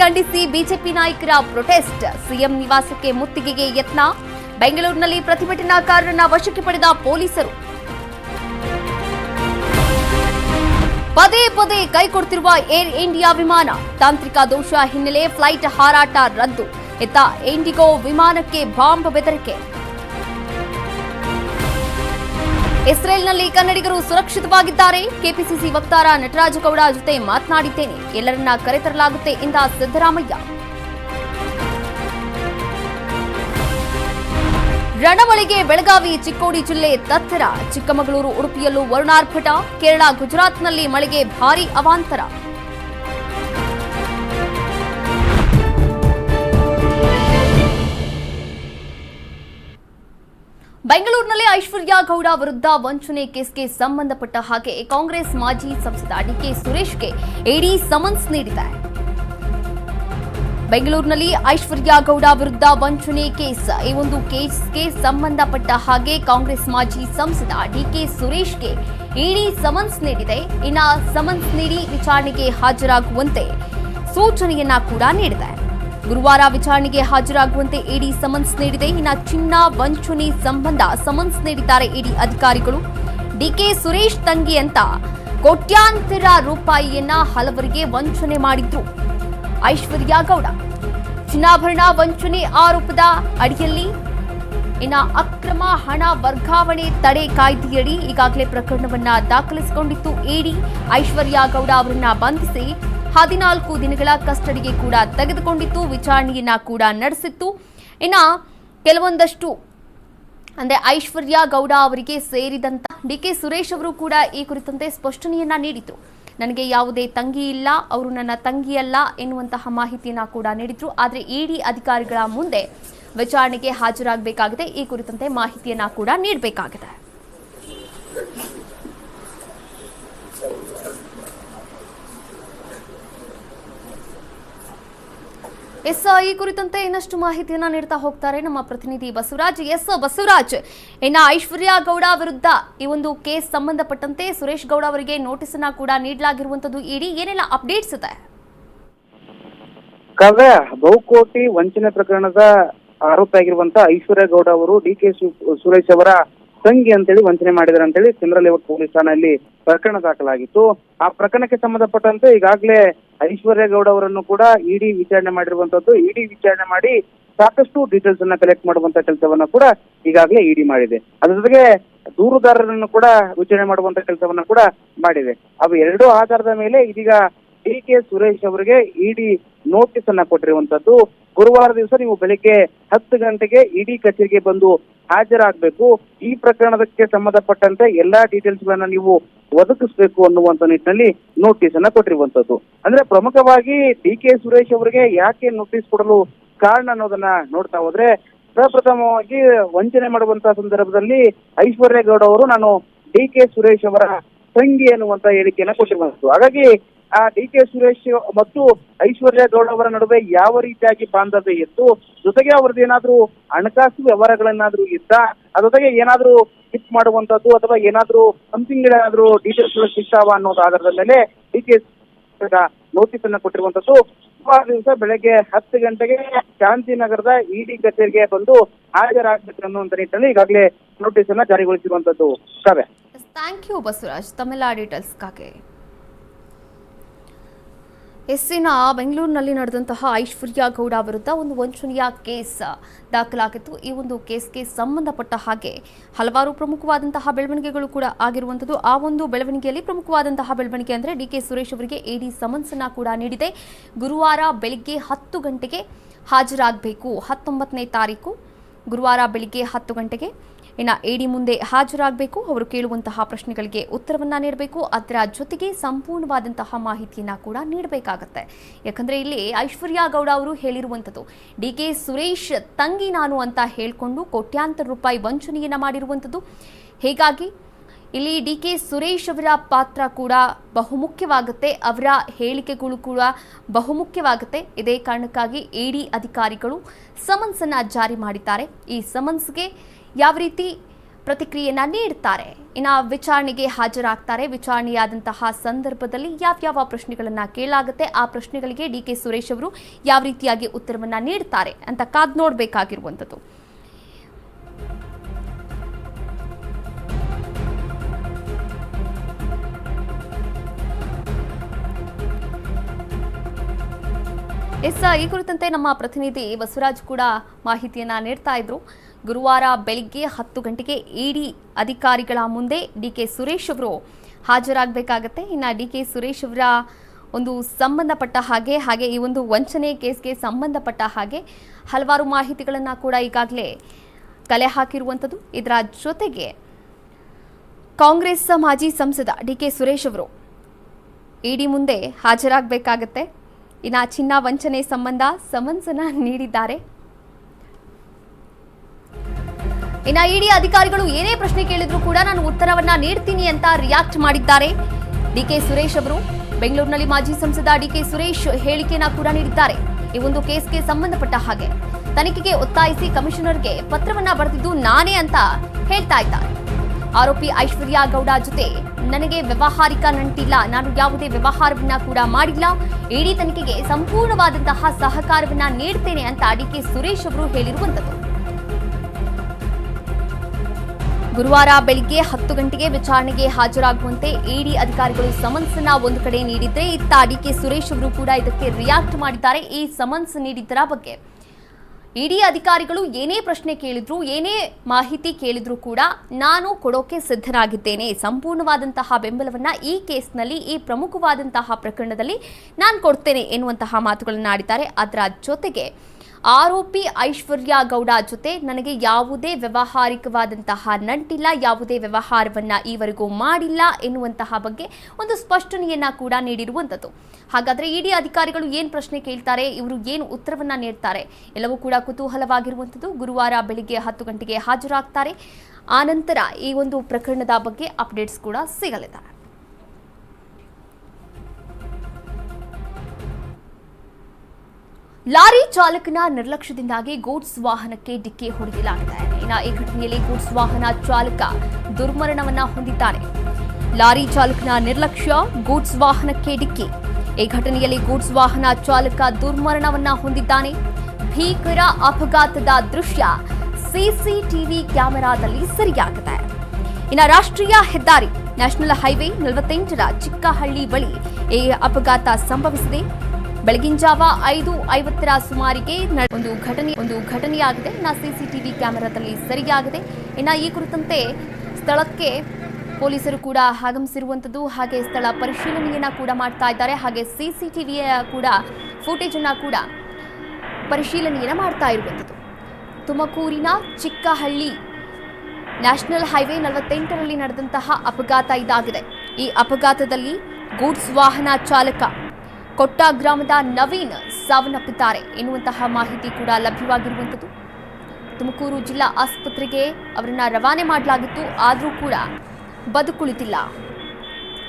ಖಂಡಿಸಿ ಬಿಜೆಪಿ ನಾಯಕರ protest CM ನಿವಾಸಕ್ಕೆ ಮುತ್ತಿಗೆಗೆ ಯತ್ನ. ಬೆಂಗಳೂರಿನಲ್ಲಿ ಪ್ರತಿಭಟನಾಕಾರರನ್ನ ವಶಕ್ಕೆ ಪಡೆದ ಪೊಲೀಸರು. ಪದೇ ಪದೇ ಕೈ ಕೊಡ್ತಿರುವ ಏರ್ ಇಂಡಿಯಾ ವಿಮಾನ. ತಾಂತ್ರಿಕ ದೋಷ ಹಿನ್ನೆಲೆ ಫ್ಲೈಟ್ ಹಾರಾಟ ರದ್ದು. ಇತ್ತ ಇಂಡಿಗೋ ವಿಮಾನಕ್ಕೆ ಬಾಂಬ್ ಬೆದರಿಕೆ. ಇಸ್ರೇಲ್ನಲ್ಲಿ ಕನ್ನಡಿಗರು ಸುರಕ್ಷಿತವಾಗಿದ್ದಾರೆ. ಕೆಪಿಸಿಸಿ ವಕ್ತಾರ ನಟರಾಜಗೌಡ ಜೊತೆ ಮಾತನಾಡಿದ್ದೇನೆ. ಎಲ್ಲರನ್ನ ಕರೆತರಲಾಗುತ್ತೆ ಎಂದ ಸಿದ್ದರಾಮಯ್ಯ. ರಣಮಳೆಗೆ ಬೆಳಗಾವಿ, ಚಿಕ್ಕೋಡಿ ಜಿಲ್ಲೆ ತತ್ತರ. ಚಿಕ್ಕಮಗಳೂರು ಉಡುಪಿಯಲ್ಲೂ ವರುಣಾರ್ಭಟ. ಕೇರಳ, ಗುಜರಾತ್ನಲ್ಲಿ ಮಳೆಗೆ ಭಾರೀ ಅವಾಂತರ. ಬೆಂಗಳೂರಿನಲ್ಲಿ ಐಶ್ವರ್ಯ ಗೌಡ ವಿರುದ್ಧ ವಂಚನೆ ಕೇಸ್ಗೆ ಸಂಬಂಧಪಟ್ಟ ಹಾಗೆ ಕಾಂಗ್ರೆಸ್ ಮಾಜಿ ಸಂಸದ ಡಿಕೆ ಸುರೇಶ್ಗೆ ಇಡಿ ಸಮನ್ಸ್ ನೀಡಿದೆ. ಬೆಂಗಳೂರಿನಲ್ಲಿ ಐಶ್ವರ್ಯ ಗೌಡ ವಿರುದ್ಧ ವಂಚನೆ ಕೇಸ್, ಈ ಒಂದು ಕೇಸ್ಗೆ ಸಂಬಂಧಪಟ್ಟ ಹಾಗೆ ಕಾಂಗ್ರೆಸ್ ಮಾಜಿ ಸಂಸದ ಡಿಕೆ ಸುರೇಶ್ಗೆ ಇಡಿ ಸಮನ್ಸ್ ನೀಡಿದೆ. ಇನ್ನ ಸಮನ್ಸ್ ನೀಡಿ ವಿಚಾರಣೆಗೆ ಹಾಜರಾಗುವಂತೆ ಸೂಚನೆಯನ್ನ ಕೂಡ ನೀಡಿದೆ. ಗುರುವಾರ ವಿಚಾರಣೆಗೆ ಹಾಜರಾಗುವಂತೆ ಇಡಿ ಸಮನ್ಸ್ ನೀಡಿದೆ. ಇನ್ನು ಚಿನ್ನ, ವಂಚನೆ ಸಂಬಂಧ ಸಮನ್ಸ್ ನೀಡಿದ್ದಾರೆ ಇಡಿ ಅಧಿಕಾರಿಗಳು. ಡಿಕೆ ಸುರೇಶ್ ತಂಗಿ ಅಂತ ಕೋಟ್ಯಾಂತರ ರೂಪಾಯಿಯನ್ನ ಹಲವರಿಗೆ ವಂಚನೆ ಮಾಡಿದ್ರು. ಐಶ್ವರ್ಯ ಗೌಡ. ಚಿನ್ನಾಭರಣ, ವಂಚನೆ ಆರೋಪದ ಅಡಿಯಲ್ಲಿ ಇನ್ನ ಅಕ್ರಮ ಹಣ ವರ್ಗಾವಣೆ ತಡೆ ಕಾಯ್ದೆಯಡಿ ಈಗಾಗಲೇ ಪ್ರಕರಣವನ್ನ ದಾಖಲಿಸಿಕೊಂಡಿತ್ತು ಇಡಿ. ಐಶ್ವರ್ಯ ಗೌಡ ಅವರನ್ನ ಬಂಧಿಸಿ ಹದಿನಾಲ್ಕು ದಿನಗಳ ಕಸ್ಟಡಿಗೆ ಕೂಡ ತೆಗೆದುಕೊಂಡಿತ್ತು. ವಿಚಾರಣೆಯನ್ನ ಕೂಡ ನಡೆಸಿತ್ತು. ಇನ್ನ ಕೆಲವೊಂದಷ್ಟು, ಅಂದ್ರೆ ಐಶ್ವರ್ಯ ಗೌಡ ಅವರಿಗೆ ಸೇರಿದಂತ ಡಿ ಕೆ ಸುರೇಶ್ ಅವರು ಕೂಡ ಈ ಕುರಿತಂತೆ ಸ್ಪಷ್ಟನೆಯನ್ನ ನೀಡಿದ್ರು ನನಗೆ ಯಾವುದೇ ತಂಗಿ ಇಲ್ಲ, ಅವರು ನನ್ನ ತಂಗಿಯಲ್ಲ ಎನ್ನುವಂತಹ ಮಾಹಿತಿಯನ್ನ ಕೂಡ ನೀಡಿದ್ರು. ಆದರೆ ಇಡಿ ಅಧಿಕಾರಿಗಳ ಮುಂದೆ ವಿಚಾರಣೆಗೆ ಹಾಜರಾಗಬೇಕಾಗಿದೆ. ಈ ಕುರಿತಂತೆ ಮಾಹಿತಿಯನ್ನ ಕೂಡ ನೀಡಬೇಕಾಗಿದೆ. ಎಸ್ ಈ ಕುರಿತಂತೆ ಇನ್ನಷ್ಟು ಮಾಹಿತಿಯನ್ನ ನೀಡ್ತಾ ಹೋಗ್ತಾರೆ ನಮ್ಮ ಪ್ರತಿನಿಧಿ ಬಸವರಾಜ್. ಎಸ್, ಬಸವರಾಜ್, ಇನ್ನ ಐಶ್ವರ್ಯ ಗೌಡ ವಿರುದ್ಧ ಈ ಒಂದು ಕೇಸ್ ಸಂಬಂಧಪಟ್ಟಂತೆ ಸುರೇಶ್ ಗೌಡ ಅವರಿಗೆ ನೋಟಿಸ್ ಅನ್ನ ಕೂಡ ನೀಡಲಾಗಿರುವಂತದ್ದು ಇಡಿ. ಏನೆಲ್ಲ ಅಪ್ಡೇಟ್ಸ್ ಇದೆ? ಬಹುಕೋಟಿ ವಂಚನೆ ಪ್ರಕರಣದ ಆರೋಪಿ ಆಗಿರುವಂತ ಐಶ್ವರ್ಯ ಗೌಡ ಅವರು ಡಿ ಕೆ ಸುರೇಶ್ ಅವರ ತಂಗಿ ಅಂತೇಳಿ ವಂಚನೆ ಅಂತ ಅಂತೇಳಿ ಚಂದ್ರಲೇಔಟ್ ಪೊಲೀಸ್ ಠಾಣೆಯಲ್ಲಿ ಪ್ರಕರಣ ದಾಖಲಾಗಿತ್ತು. ಆ ಪ್ರಕರಣಕ್ಕೆ ಸಂಬಂಧಪಟ್ಟಂತೆ ಈಗಾಗಲೇ ಐಶ್ವರ್ಯ ಗೌಡ ಅವರನ್ನು ಕೂಡ ಇಡಿ ವಿಚಾರಣೆ ಮಾಡಿರುವಂತದ್ದು. ಇಡಿ ವಿಚಾರಣೆ ಮಾಡಿ ಸಾಕಷ್ಟು ಡೀಟೇಲ್ಸ್ ಅನ್ನ ಕಲೆಕ್ಟ್ ಮಾಡುವಂತ ಕೆಲಸವನ್ನ ಕೂಡ ಈಗಾಗಲೇ ಇಡಿ ಮಾಡಿದೆ. ಅದ್ರ ಜೊತೆಗೆ ದೂರುದಾರರನ್ನು ಕೂಡ ವಿಚಾರಣೆ ಮಾಡುವಂತ ಕೆಲಸವನ್ನ ಕೂಡ ಮಾಡಿದೆ. ಅವು ಎರಡು ಆಧಾರದ ಮೇಲೆ ಇದೀಗ ಡಿ ಕೆ ಸುರೇಶ್ ಅವರಿಗೆ ಇಡಿ ನೋಟಿಸ್ ಅನ್ನ ಕೊಟ್ಟಿರುವಂತದ್ದು. ಗುರುವಾರ ದಿವಸ ನೀವು ಬೆಳಿಗ್ಗೆ ಹತ್ತು ಗಂಟೆಗೆ ಇಡಿ ಕಚೇರಿಗೆ ಬಂದು ಹಾಜರಾಗಬೇಕು. ಈ ಪ್ರಕರಣಕ್ಕೆ ಸಂಬಂಧಪಟ್ಟಂತೆ ಎಲ್ಲಾ ಡೀಟೇಲ್ಸ್ ಗಳನ್ನ ನೀವು ಒದಗಿಸಬೇಕು ಅನ್ನುವಂತ ನಿಟ್ಟಿನಲ್ಲಿ ನೋಟಿಸ್ ಅನ್ನ ಕೊಟ್ಟಿರುವಂತದ್ದು. ಅಂದ್ರೆ ಪ್ರಮುಖವಾಗಿ ಡಿ ಕೆ ಸುರೇಶ್ ಅವರಿಗೆ ಯಾಕೆ ನೋಟಿಸ್ ಕೊಡಲು ಕಾರಣ ಅನ್ನೋದನ್ನ ನೋಡ್ತಾ ಹೋದ್ರೆ, ಪ್ರಪ್ರಥಮವಾಗಿ ವಂಚನೆ ಮಾಡುವಂತ ಸಂದರ್ಭದಲ್ಲಿ ಐಶ್ವರ್ಯ ಗೌಡ ಅವರು ನಾನು ಡಿ ಕೆ ಸುರೇಶ್ ಅವರ ತಂಗಿ ಅನ್ನುವಂತ ಹೇಳಿಕೆಯನ್ನ ಕೊಟ್ಟಿರುವಂತದ್ದು. ಹಾಗಾಗಿ ಡಿ ಕೆ ಸುರೇಶ್ ಮತ್ತು ಐಶ್ವರ್ಯ ಗೌಡ ಅವರ ನಡುವೆ ಯಾವ ರೀತಿಯಾಗಿ ಬಾಂಧವ್ಯ ಇತ್ತು? ಜೊತೆಗೆ ಅವ್ರದ್ದು ಏನಾದ್ರೂ ಹಣಕಾಸು ವ್ಯವಹಾರಗಳನ್ನಾದ್ರೂ ಇದ್ದ ಜೊತೆಗೆ ಏನಾದ್ರೂ ಟಿಪ್ ಮಾಡುವಂತದ್ದು ಅಥವಾ ಏನಾದ್ರೂ ಸಮಥಿಂಗ್ ಏನಾದ್ರೂ ಕೆ ಸುರೇಶ್ ಇಷ್ಟಾವ ಅನ್ನೋದು ಆಧಾರದ ಮೇಲೆ ಡಿ ಕೆ ನೋಟಿಸ್ ಅನ್ನ ಕೊಟ್ಟಿರುವಂತದ್ದು ಸುಮಾರು ದಿವಸ ಬೆಳಗ್ಗೆ ಹತ್ತು ಗಂಟೆಗೆ ಶಾಂತಿನಗರದ ಇಡಿ ಕಚೇರಿಗೆ ಬಂದು ಹಾಜರಾಗಬೇಕು ಅನ್ನುವಂತ ನಿಟ್ಟಿನಲ್ಲಿ ಈಗಾಗಲೇ ನೋಟಿಸ್ ಅನ್ನ ಜಾರಿಗೊಳಿಸಿರುವಂತದ್ದು ಕವೆ ಥ್ಯಾಂಕ್ ಯು ಬಸವರಾಜ್. ತಮ್ಮೆಲ್ಲ ಡೀಟೇಲ್ಸ್ಗಾಗಿ ಎಸ್ಸಿನ ಬೆಂಗಳೂರಿನಲ್ಲಿ ನಡೆದಂತಹ ಐಶ್ವರ್ಯ ಗೌಡ ವಿರುದ್ಧ ಒಂದು ವಂಚನೆಯ ಕೇಸ್ ದಾಖಲಾಗಿತ್ತು. ಈ ಒಂದು ಕೇಸ್ಗೆ ಸಂಬಂಧಪಟ್ಟ ಹಾಗೆ ಹಲವಾರು ಪ್ರಮುಖವಾದಂತಹ ಬೆಳವಣಿಗೆಗಳು ಕೂಡ ಆಗಿರುವಂಥದ್ದು. ಆ ಒಂದು ಬೆಳವಣಿಗೆಯಲ್ಲಿ ಪ್ರಮುಖವಾದಂತಹ ಬೆಳವಣಿಗೆ ಅಂದರೆ ಡಿ ಕೆ ಸುರೇಶ್ ಅವರಿಗೆ ಇಡಿ ಸಮನ್ಸ್ ಅನ್ನ ಕೂಡ ನೀಡಿದೆ. ಗುರುವಾರ ಬೆಳಿಗ್ಗೆ ಹತ್ತು ಗಂಟೆಗೆ ಹಾಜರಾಗಬೇಕು. ಹತ್ತೊಂಬತ್ತನೇ ತಾರೀಕು ಗುರುವಾರ ಬೆಳಿಗ್ಗೆ ಹತ್ತು ಗಂಟೆಗೆ. ಇನ್ನು ಇಡಿ ಮುಂದೆ ಹಾಜರಾಗಬೇಕು. ಅವರು ಕೇಳುವಂತಹ ಪ್ರಶ್ನೆಗಳಿಗೆ ಉತ್ತರವನ್ನ ನೀಡಬೇಕು. ಅದರ ಜೊತೆಗೆ ಸಂಪೂರ್ಣವಾದಂತಹ ಮಾಹಿತಿಯನ್ನ ಕೂಡ ನೀಡಬೇಕಾಗತ್ತೆ. ಯಾಕಂದ್ರೆ ಇಲ್ಲಿ ಐಶ್ವರ್ಯ ಗೌಡ ಅವರು ಹೇಳಿರುವಂಥದ್ದು ಡಿ ಕೆ ಸುರೇಶ್ ತಂಗಿ ನಾನು ಅಂತ ಹೇಳಿಕೊಂಡು ಕೋಟ್ಯಾಂತರ ರೂಪಾಯಿ ವಂಚನೆಯನ್ನ ಮಾಡಿರುವಂಥದ್ದು. ಹೀಗಾಗಿ ಇಲ್ಲಿ ಡಿ ಕೆ ಸುರೇಶ್ ಅವರ ಪಾತ್ರ ಕೂಡ ಬಹುಮುಖ್ಯವಾಗುತ್ತೆ. ಅವರ ಹೇಳಿಕೆಗಳು ಕೂಡ ಬಹುಮುಖ್ಯವಾಗುತ್ತೆ. ಇದೇ ಕಾರಣಕ್ಕಾಗಿ ಇಡಿ ಅಧಿಕಾರಿಗಳು ಸಮನ್ಸ್ ಅನ್ನ ಜಾರಿ ಮಾಡಿದ್ದಾರೆ. ಈ ಸಮನ್ಸ್ಗೆ ಯಾವ ರೀತಿ ಪ್ರತಿಕ್ರಿಯೆಯನ್ನ ನೀಡ್ತಾರೆ? ಇನ್ನು ವಿಚಾರಣೆಗೆ ಹಾಜರಾಗ್ತಾರೆ. ವಿಚಾರಣೆಯಾದಂತಹ ಸಂದರ್ಭದಲ್ಲಿ ಯಾವ್ಯಾವ ಪ್ರಶ್ನೆಗಳನ್ನು ಕೇಳಲಾಗುತ್ತೆ ಆ ಪ್ರಶ್ನೆಗಳಿಗೆ ಡಿ ಕೆ ಸುರೇಶ್ ಅವರು ಯಾವ ರೀತಿಯಾಗಿ ಉತ್ತರವನ್ನು ನೀಡ್ತಾರೆ ಅಂತ ಕಾದ್ ನೋಡಬೇಕಾಗಿರುವಂಥದ್ದು. ಎಸ್, ಈ ಕುರಿತಂತೆ ನಮ್ಮ ಪ್ರತಿನಿಧಿ ಬಸವರಾಜ್ ಕೂಡ ಮಾಹಿತಿಯನ್ನು ನೀಡ್ತಾ ಇದ್ರು. ಗುರುವಾರ ಬೆಳಿಗ್ಗೆ ಹತ್ತು ಗಂಟೆಗೆ ಇಡಿ ಅಧಿಕಾರಿಗಳ ಮುಂದೆ ಡಿ ಕೆ ಸುರೇಶ್ ಅವರು ಹಾಜರಾಗಬೇಕಾಗತ್ತೆ. ಇನ್ನು ಡಿ ಕೆ ಸುರೇಶ್ ಅವರ ಒಂದು ಸಂಬಂಧಪಟ್ಟ ಹಾಗೆ ಹಾಗೆ ಈ ಒಂದು ವಂಚನೆ ಕೇಸ್ಗೆ ಸಂಬಂಧಪಟ್ಟ ಹಾಗೆ ಹಲವಾರು ಮಾಹಿತಿಗಳನ್ನು ಕೂಡ ಈಗಾಗಲೇ ಕಲೆ ಹಾಕಿರುವಂಥದ್ದು ಇದರ ಜೊತೆಗೆ ಕಾಂಗ್ರೆಸ್ ಮಾಜಿ ಸಂಸದ ಡಿ ಕೆ ಸುರೇಶ್ ಅವರು ಇಡಿ ಮುಂದೆ ಹಾಜರಾಗಬೇಕಾಗತ್ತೆ. ಇನ್ನು ಚಿನ್ನ ವಂಚನೆ ಸಂಬಂಧ ಸಮನ್ಸನ ನೀಡಿದ್ದಾರೆ. ಇನ್ನು ಇಡಿ ಅಧಿಕಾರಿಗಳು ಏನೇ ಪ್ರಶ್ನೆ ಕೇಳಿದ್ರು ಕೂಡ ನಾನು ಉತ್ತರವನ್ನ ನೀಡ್ತೀನಿ ಅಂತ ರಿಯಾಕ್ಟ್ ಮಾಡಿದ್ದಾರೆ. ಡಿ ಕೆ ಸುರೇಶ್ ಅವರು, ಬೆಂಗಳೂರಿನಲ್ಲಿ ಮಾಜಿ ಸಂಸದ ಡಿ ಕೆ ಸುರೇಶ್ ಹೇಳಿಕೆಯನ್ನ ಕೂಡ ನೀಡಿದ್ದಾರೆ. ಈ ಒಂದು ಕೇಸ್ಗೆ ಸಂಬಂಧಪಟ್ಟ ಹಾಗೆ. ತನಿಖೆಗೆ ಒತ್ತಾಯಿಸಿ ಕಮಿಷನರ್ಗೆ ಪತ್ರವನ್ನ ಬರೆದಿದ್ದು ನಾನೇ ಅಂತ ಹೇಳ್ತಾ ಇದ್ದಾರೆ. ಆರೋಪಿ ಐಶ್ವರ್ಯ ಗೌಡ ಜೊತೆ ನನಗೆ ವ್ಯವಹಾರಿಕ ನಂಟಿಲ್ಲ. ನಾನು ಯಾವುದೇ ವ್ಯವಹಾರವನ್ನ ಕೂಡ ಮಾಡಿಲ್ಲ. ಇಡೀ ತನಿಖೆಗೆ ಸಂಪೂರ್ಣವಾದಂತಹ ಸಹಕಾರವನ್ನ ನೀಡ್ತೇನೆ ಅಂತ ಅಡಿಕೆ ಸುರೇಶ್ ಅವರು ಹೇಳಿರುವಂತದ್ದು ಗುರುವಾರ ಬೆಳಿಗ್ಗೆ ಹತ್ತು ಗಂಟೆಗೆ ವಿಚಾರಣೆಗೆ ಹಾಜರಾಗುವಂತೆ ಇಡಿ ಅಧಿಕಾರಿಗಳು ಸಮನ್ಸ್ ಅನ್ನ ಒಂದು ಕಡೆ ನೀಡಿದ್ರೆ ಇತ್ತ ಅಡಿಕೆ ಸುರೇಶ್ ಅವರು ಕೂಡ ಇದಕ್ಕೆ ರಿಯಾಕ್ಟ್ ಮಾಡಿದ್ದಾರೆ. ಈ ಸಮನ್ಸ್ ನೀಡಿದ್ದರ ಬಗ್ಗೆ ಇಡಿ ಅಧಿಕಾರಿಗಳು ಏನೇ ಪ್ರಶ್ನೆ ಕೇಳಿದ್ರು, ಏನೇ ಮಾಹಿತಿ ಕೇಳಿದ್ರು ಕೂಡ ನಾನು ಕೊಡೋಕೆ ಸಿದ್ಧರಾಗಿದ್ದೇನೆ ಸಂಪೂರ್ಣವಾದಂತಹ ಬೆಂಬಲವನ್ನ ಈ ಕೇಸ್ನಲ್ಲಿ, ಈ ಪ್ರಮುಖವಾದಂತಹ ಪ್ರಕರಣದಲ್ಲಿ ನಾನು ಕೊಡ್ತೇನೆ ಎನ್ನುವಂತಹ ಮಾತುಗಳನ್ನು ಆಡಿದ್ದಾರೆ ಅದರ ಜೊತೆಗೆ ಆರೋಪಿ ಐಶ್ವರ್ಯ ಗೌಡ ಜೊತೆ ನನಗೆ ಯಾವುದೇ ವ್ಯವಹಾರಿಕವಾದಂತಹ ನಂಟಿಲ್ಲ, ಯಾವುದೇ ವ್ಯವಹಾರವನ್ನ ಈವರೆಗೂ ಮಾಡಿಲ್ಲ ಎನ್ನುವಂತಹ ಬಗ್ಗೆ ಒಂದು ಸ್ಪಷ್ಟನೆಯನ್ನ ಕೂಡ ನೀಡಿರುವಂಥದ್ದು. ಹಾಗಾದ್ರೆ ಇಡಿ ಅಧಿಕಾರಿಗಳು ಏನು ಪ್ರಶ್ನೆ ಕೇಳ್ತಾರೆ, ಇವರು ಏನು ಉತ್ತರವನ್ನ ನೀಡ್ತಾರೆ, ಎಲ್ಲವೂ ಕೂಡ ಕುತೂಹಲವಾಗಿರುವಂಥದ್ದು. ಗುರುವಾರ ಬೆಳಿಗ್ಗೆ ಹತ್ತು ಗಂಟೆಗೆ ಹಾಜರಾಗ್ತಾರೆ. ಆನಂತರ ಈ ಒಂದು ಪ್ರಕರಣದ ಬಗ್ಗೆ ಅಪ್ಡೇಟ್ಸ್ ಕೂಡ ಸಿಗಲಿದೆ. ಲಾರಿ ಚಾಲಕನ ನಿರ್ಲಕ್ಷ್ಯದಿಂದಾಗಿ ಗೂಡ್ಸ್ ವಾಹನಕ್ಕೆ ಡಿಕ್ಕಿ ಹೊಡೆಯಲಾಗಿದೆ ಈ ಘಟನೆಯಲ್ಲಿ ಗೂಡ್ಸ್ ವಾಹನ ಚಾಲಕ ದುರ್ಮರಣವನ್ನ ಹೊಂದಿದ್ದಾನೆ. ಲಾರಿ ಚಾಲಕನ ನಿರ್ಲಕ್ಷ್ಯ ಗೂಡ್ಸ್ ವಾಹನಕ್ಕೆ ಡಿಕ್ಕಿ. ಈ ಘಟನೆಯಲ್ಲಿ ಗೂಡ್ಸ್ ವಾಹನ ಚಾಲಕ ದುರ್ಮರಣವನ್ನ ಹೊಂದಿದ್ದಾನೆ. ಭೀಕರ ಅಪಘಾತದ ದೃಶ್ಯ ಸಿಸಿಟಿವಿ ಕ್ಯಾಮೆರಾದಲ್ಲಿ ಸರಿಯಾಗಿದೆ. ಇನ್ನು ರಾಷ್ಟ್ರೀಯ ಹೆದ್ದಾರಿ, ನ್ಯಾಷನಲ್ ಹೈವೇ ನಲವತ್ತೆಂಟರ ಚಿಕ್ಕಹಳ್ಳಿ ಬಳಿ ಈ ಅಪಘಾತ ಸಂಭವಿಸಿದೆ. ಬೆಳಗಿನ ಜಾವ ಐದು ಐವತ್ತರ ಸುಮಾರಿಗೆ ಒಂದು ಘಟನೆ ಒಂದು ಘಟನೆಯಾಗಿದೆ. ಇನ್ನು ಸಿಸಿಟಿವಿ ಕ್ಯಾಮೆರಾದಲ್ಲಿ ಸರಿಯಾಗಿದೆ. ಇನ್ನು ಈ ಕುರಿತಂತೆ ಸ್ಥಳಕ್ಕೆ ಪೊಲೀಸರು ಕೂಡ ಆಗಮಿಸಿರುವಂಥದ್ದು ಹಾಗೆ ಸ್ಥಳ ಪರಿಶೀಲನೆಯನ್ನು ಕೂಡ ಮಾಡ್ತಾ ಇದ್ದಾರೆ. ಹಾಗೆ ಸಿಸಿಟಿವಿಯ ಕೂಡ ಫುಟೇಜನ್ನು ಕೂಡ ಪರಿಶೀಲನೆಯನ್ನು ಮಾಡ್ತಾ ಇರುವಂಥದ್ದು ತುಮಕೂರಿನ ಚಿಕ್ಕಹಳ್ಳಿ ನ್ಯಾಷನಲ್ ಹೈವೇ ನಲವತ್ತೆಂಟರಲ್ಲಿ ನಡೆದಂತಹ ಅಪಘಾತ ಇದಾಗಿದೆ. ಈ ಅಪಘಾತದಲ್ಲಿ ಗೂಡ್ಸ್ ವಾಹನ ಚಾಲಕ ಕೊಟ್ಟ ಗ್ರಾಮದ ನವೀನ್ ಸಾವನ್ನಪ್ಪಿದ್ದಾರೆ. ಎನ್ನುವಂತಹ ಮಾಹಿತಿ ಕೂಡ ಲಭ್ಯವಾಗಿರುವಂಥದ್ದು. ತುಮಕೂರು ಜಿಲ್ಲಾ ಆಸ್ಪತ್ರೆಗೆ ಅವರನ್ನ ರವಾನೆ ಮಾಡಲಾಗಿತ್ತು. ಆದರೂ ಕೂಡ ಬದುಕುಳಿತಿಲ್ಲ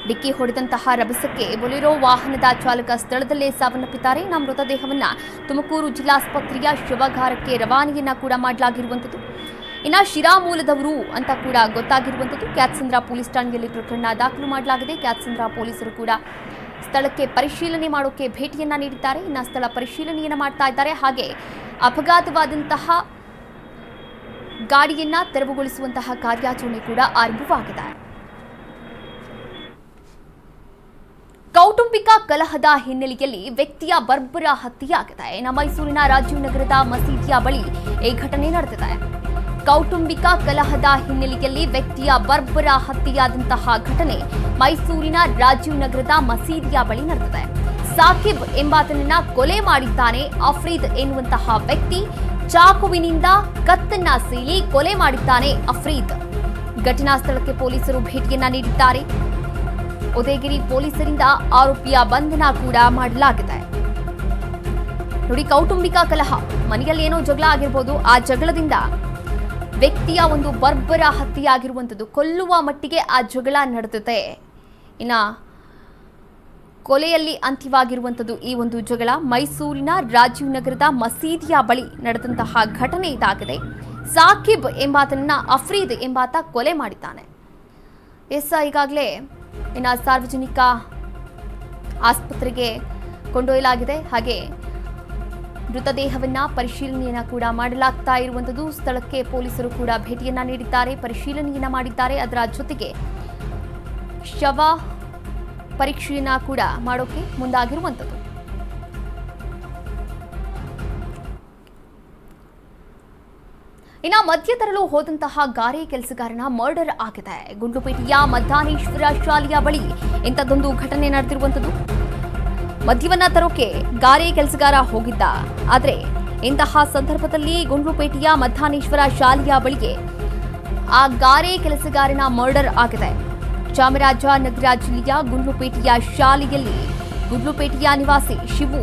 ಡಿಕ್ಕಿ ಹೊಡೆದಂತಹ ರಭಸಕ್ಕೆ ಬೊಲೆರೋ ವಾಹನದ ಚಾಲಕ ಸ್ಥಳದಲ್ಲೇ ಸಾವನ್ನಪ್ಪಿದ್ದಾರೆ. ನಮ್ಮ ಮೃತದೇಹವನ್ನು ತುಮಕೂರು ಜಿಲ್ಲಾಸ್ಪತ್ರೆಯ ಶವಗಾರಕ್ಕೆ ರವಾನೆಯನ್ನ ಕೂಡ ಮಾಡಲಾಗಿರುವಂಥದ್ದು. ಇನ್ನ ಶಿರಾ ಮೂಲದವರು ಅಂತ ಕೂಡ ಗೊತ್ತಾಗಿರುವಂಥದ್ದು. ಕ್ಯಾತ್ಸಂದ್ರ ಪೊಲೀಸ್ ಠಾಣೆಯಲ್ಲಿ ಪ್ರಕರಣ ದಾಖಲು ಮಾಡಲಾಗಿದೆ. ಕ್ಯಾತ್ಸಂದ್ರ ಪೊಲೀಸರು ಕೂಡ ಸ್ಥಳಕ್ಕೆ ಪರಿಶೀಲನೆ ಮಾಡೋಕೆ ಭೇಟಿಯನ್ನ ನೀಡಿದ್ದಾರೆ. ಇನ್ನ ಸ್ಥಳ ಪರಿಶೀಲನೆಯನ್ನು ಮಾಡ್ತಾ ಇದ್ದಾರೆ. ಹಾಗೆ ಅಪಘಾತವಾದಂತಹ ಗಾಡಿಯನ್ನ ತೆರವುಗೊಳಿಸುವಂತಹ ಕಾರ್ಯಾಚರಣೆ ಕೂಡ ಆರಂಭವಾಗಿದೆ. ಕೌಟುಂಬಿಕ ಕಲಹದ ಹಿನ್ನೆಲೆಯಲ್ಲಿ ವ್ಯಕ್ತಿಯ ಬರ್ಬರ ಹತ್ಯೆಯಾಗಿದೆ. ಇನ್ನು ಮೈಸೂರಿನ ರಾಜೀವ್ ನಗರದ ಮಸೀದಿಯ ಬಳಿ ಈ ಘಟನೆ ನಡೆದಿದೆ. ಕೌಟುಂಬಿಕ ಕಲಹದ ಹಿನ್ನೆಲೆಯಲ್ಲಿ ವ್ಯಕ್ತಿಯ ಬರ್ಬರ ಹತ್ಯೆಯಾದಂತಹ ಘಟನೆ ಮೈಸೂರಿನ ರಾಜೀವ್ ನಗರದ ಮಸೀದಿಯ ಬಳಿ ನಡೆದಿದೆ. ಸಾಕಿಬ್ ಎಂಬಾತನನ್ನ ಕೊಲೆ ಮಾಡಿದ್ದಾನೆ. ಅಫ್ರೀದ್ ಎನ್ನುವಂತಹ ವ್ಯಕ್ತಿ ಚಾಕುವಿನಿಂದ ಕತ್ತನ್ನ ಸೀಳಿ ಕೊಲೆ ಮಾಡಿದ್ದಾನೆ ಅಫ್ರೀದ್. ಘಟನಾ ಸ್ಥಳಕ್ಕೆ ಪೊಲೀಸರು ಭೇಟಿಯನ್ನ ನೀಡಿದ್ದಾರೆ. ಉದಯಗಿರಿ ಪೊಲೀಸರಿಂದ ಆರೋಪಿಯ ಬಂಧನ ಕೂಡ ಮಾಡಲಾಗಿದೆ. ನೋಡಿ ಕೌಟುಂಬಿಕ ಕಲಹ. ಮನೆಯಲ್ಲಿ ಏನೋ ಜಗಳ ಆಗಿರ್ಬೋದು, ಆ ಜಗಳದಿಂದ ವ್ಯಕ್ತಿಯ ಒಂದು ಬರ್ಬರ ಹತ್ಯೆಯಾಗಿರುವಂಥದ್ದು ಕೊಲ್ಲುವ ಮಟ್ಟಿಗೆ ಆ ಜಗಳ ನಡೆದಿದೆ. ಇನ್ನು ಕೊಲೆಯಲ್ಲಿ ಅಂತ್ಯವಾಗಿರುವಂಥದ್ದು ಈ ಒಂದು ಜಗಳ ಮೈಸೂರಿನ ರಾಜೀವ್ ನಗರದ ಮಸೀದಿಯ ಬಳಿ ನಡೆದಂತಹ ಘಟನೆ ಇದಾಗಿದೆ. ಸಾಕಿಬ್ ಎಂಬಾತನನ್ನ ಅಫ್ರೀದ್ ಎಂಬಾತ ಕೊಲೆ ಮಾಡಿದ್ದಾನೆ. ಎಸ್, ಈಗಾಗಲೇ ಇನ್ನು ಸಾರ್ವಜನಿಕ ಆಸ್ಪತ್ರೆಗೆ ಕೊಂಡೊಯ್ಯಲಾಗಿದೆ. ಹಾಗೆ ಮೃತದೇಹವನ್ನ ಪರಿಶೀಲನೆಯನ್ನ ಕೂಡ ಮಾಡಲಾಗ್ತಾ ಇರುವಂತದ್ದು. ಸ್ಥಳಕ್ಕೆ ಪೊಲೀಸರು ಕೂಡ ಭೇಟಿಯನ್ನ ನೀಡಿದ್ದಾರೆ, ಪರಿಶೀಲನೆಯನ್ನ ಮಾಡಿದ್ದಾರೆ. ಅದರ ಜೊತೆಗೆ ಶವ ಪರೀಕ್ಷೆಯನ್ನ ಕೂಡ ಮಾಡೋಕೆ ಮುಂದಾಗಿರುವಂತದ್ದು. ಇನ್ನ ಮಧ್ಯ ತರಲು ಹೋದಂತಹ ಗಾರೆ ಕೆಲಸಗಾರನ ಮರ್ಡರ್ ಆಗಿದೆ. ಗುಂಡ್ಲುಪೇಟೆಯ ಮದ್ದಾನೇಶ್ವರ ಶಾಲೆಯ ಬಳಿ ಇಂಥದ್ದೊಂದು ಘಟನೆ ನಡೆದಿರುವಂತದ್ದು. ಮದ್ಯವನ್ನ ತರೋಕೆ ಗಾರೆ ಕೆಲಸಗಾರ ಹೋಗಿದ್ದ. ಆದರೆ ಇಂತಹ ಸಂದರ್ಭದಲ್ಲಿ ಗುಂಡ್ಲುಪೇಟೆಯ ಮಧ್ಯಾನೇಶ್ವರ ಶಾಲೆಯ ಬಳಿಗೆ ಆ ಗಾರೆ ಕೆಲಸಗಾರನ ಮರ್ಡರ್ ಆಗಿದೆ. ಚಾಮರಾಜನಗರ ಜಿಲ್ಲೆಯ ಗುಂಡ್ಲುಪೇಟೆಯ ಶಾಲೆಯಲ್ಲಿ ಗುಂಡ್ಲುಪೇಟೆಯ ನಿವಾಸಿ ಶಿವು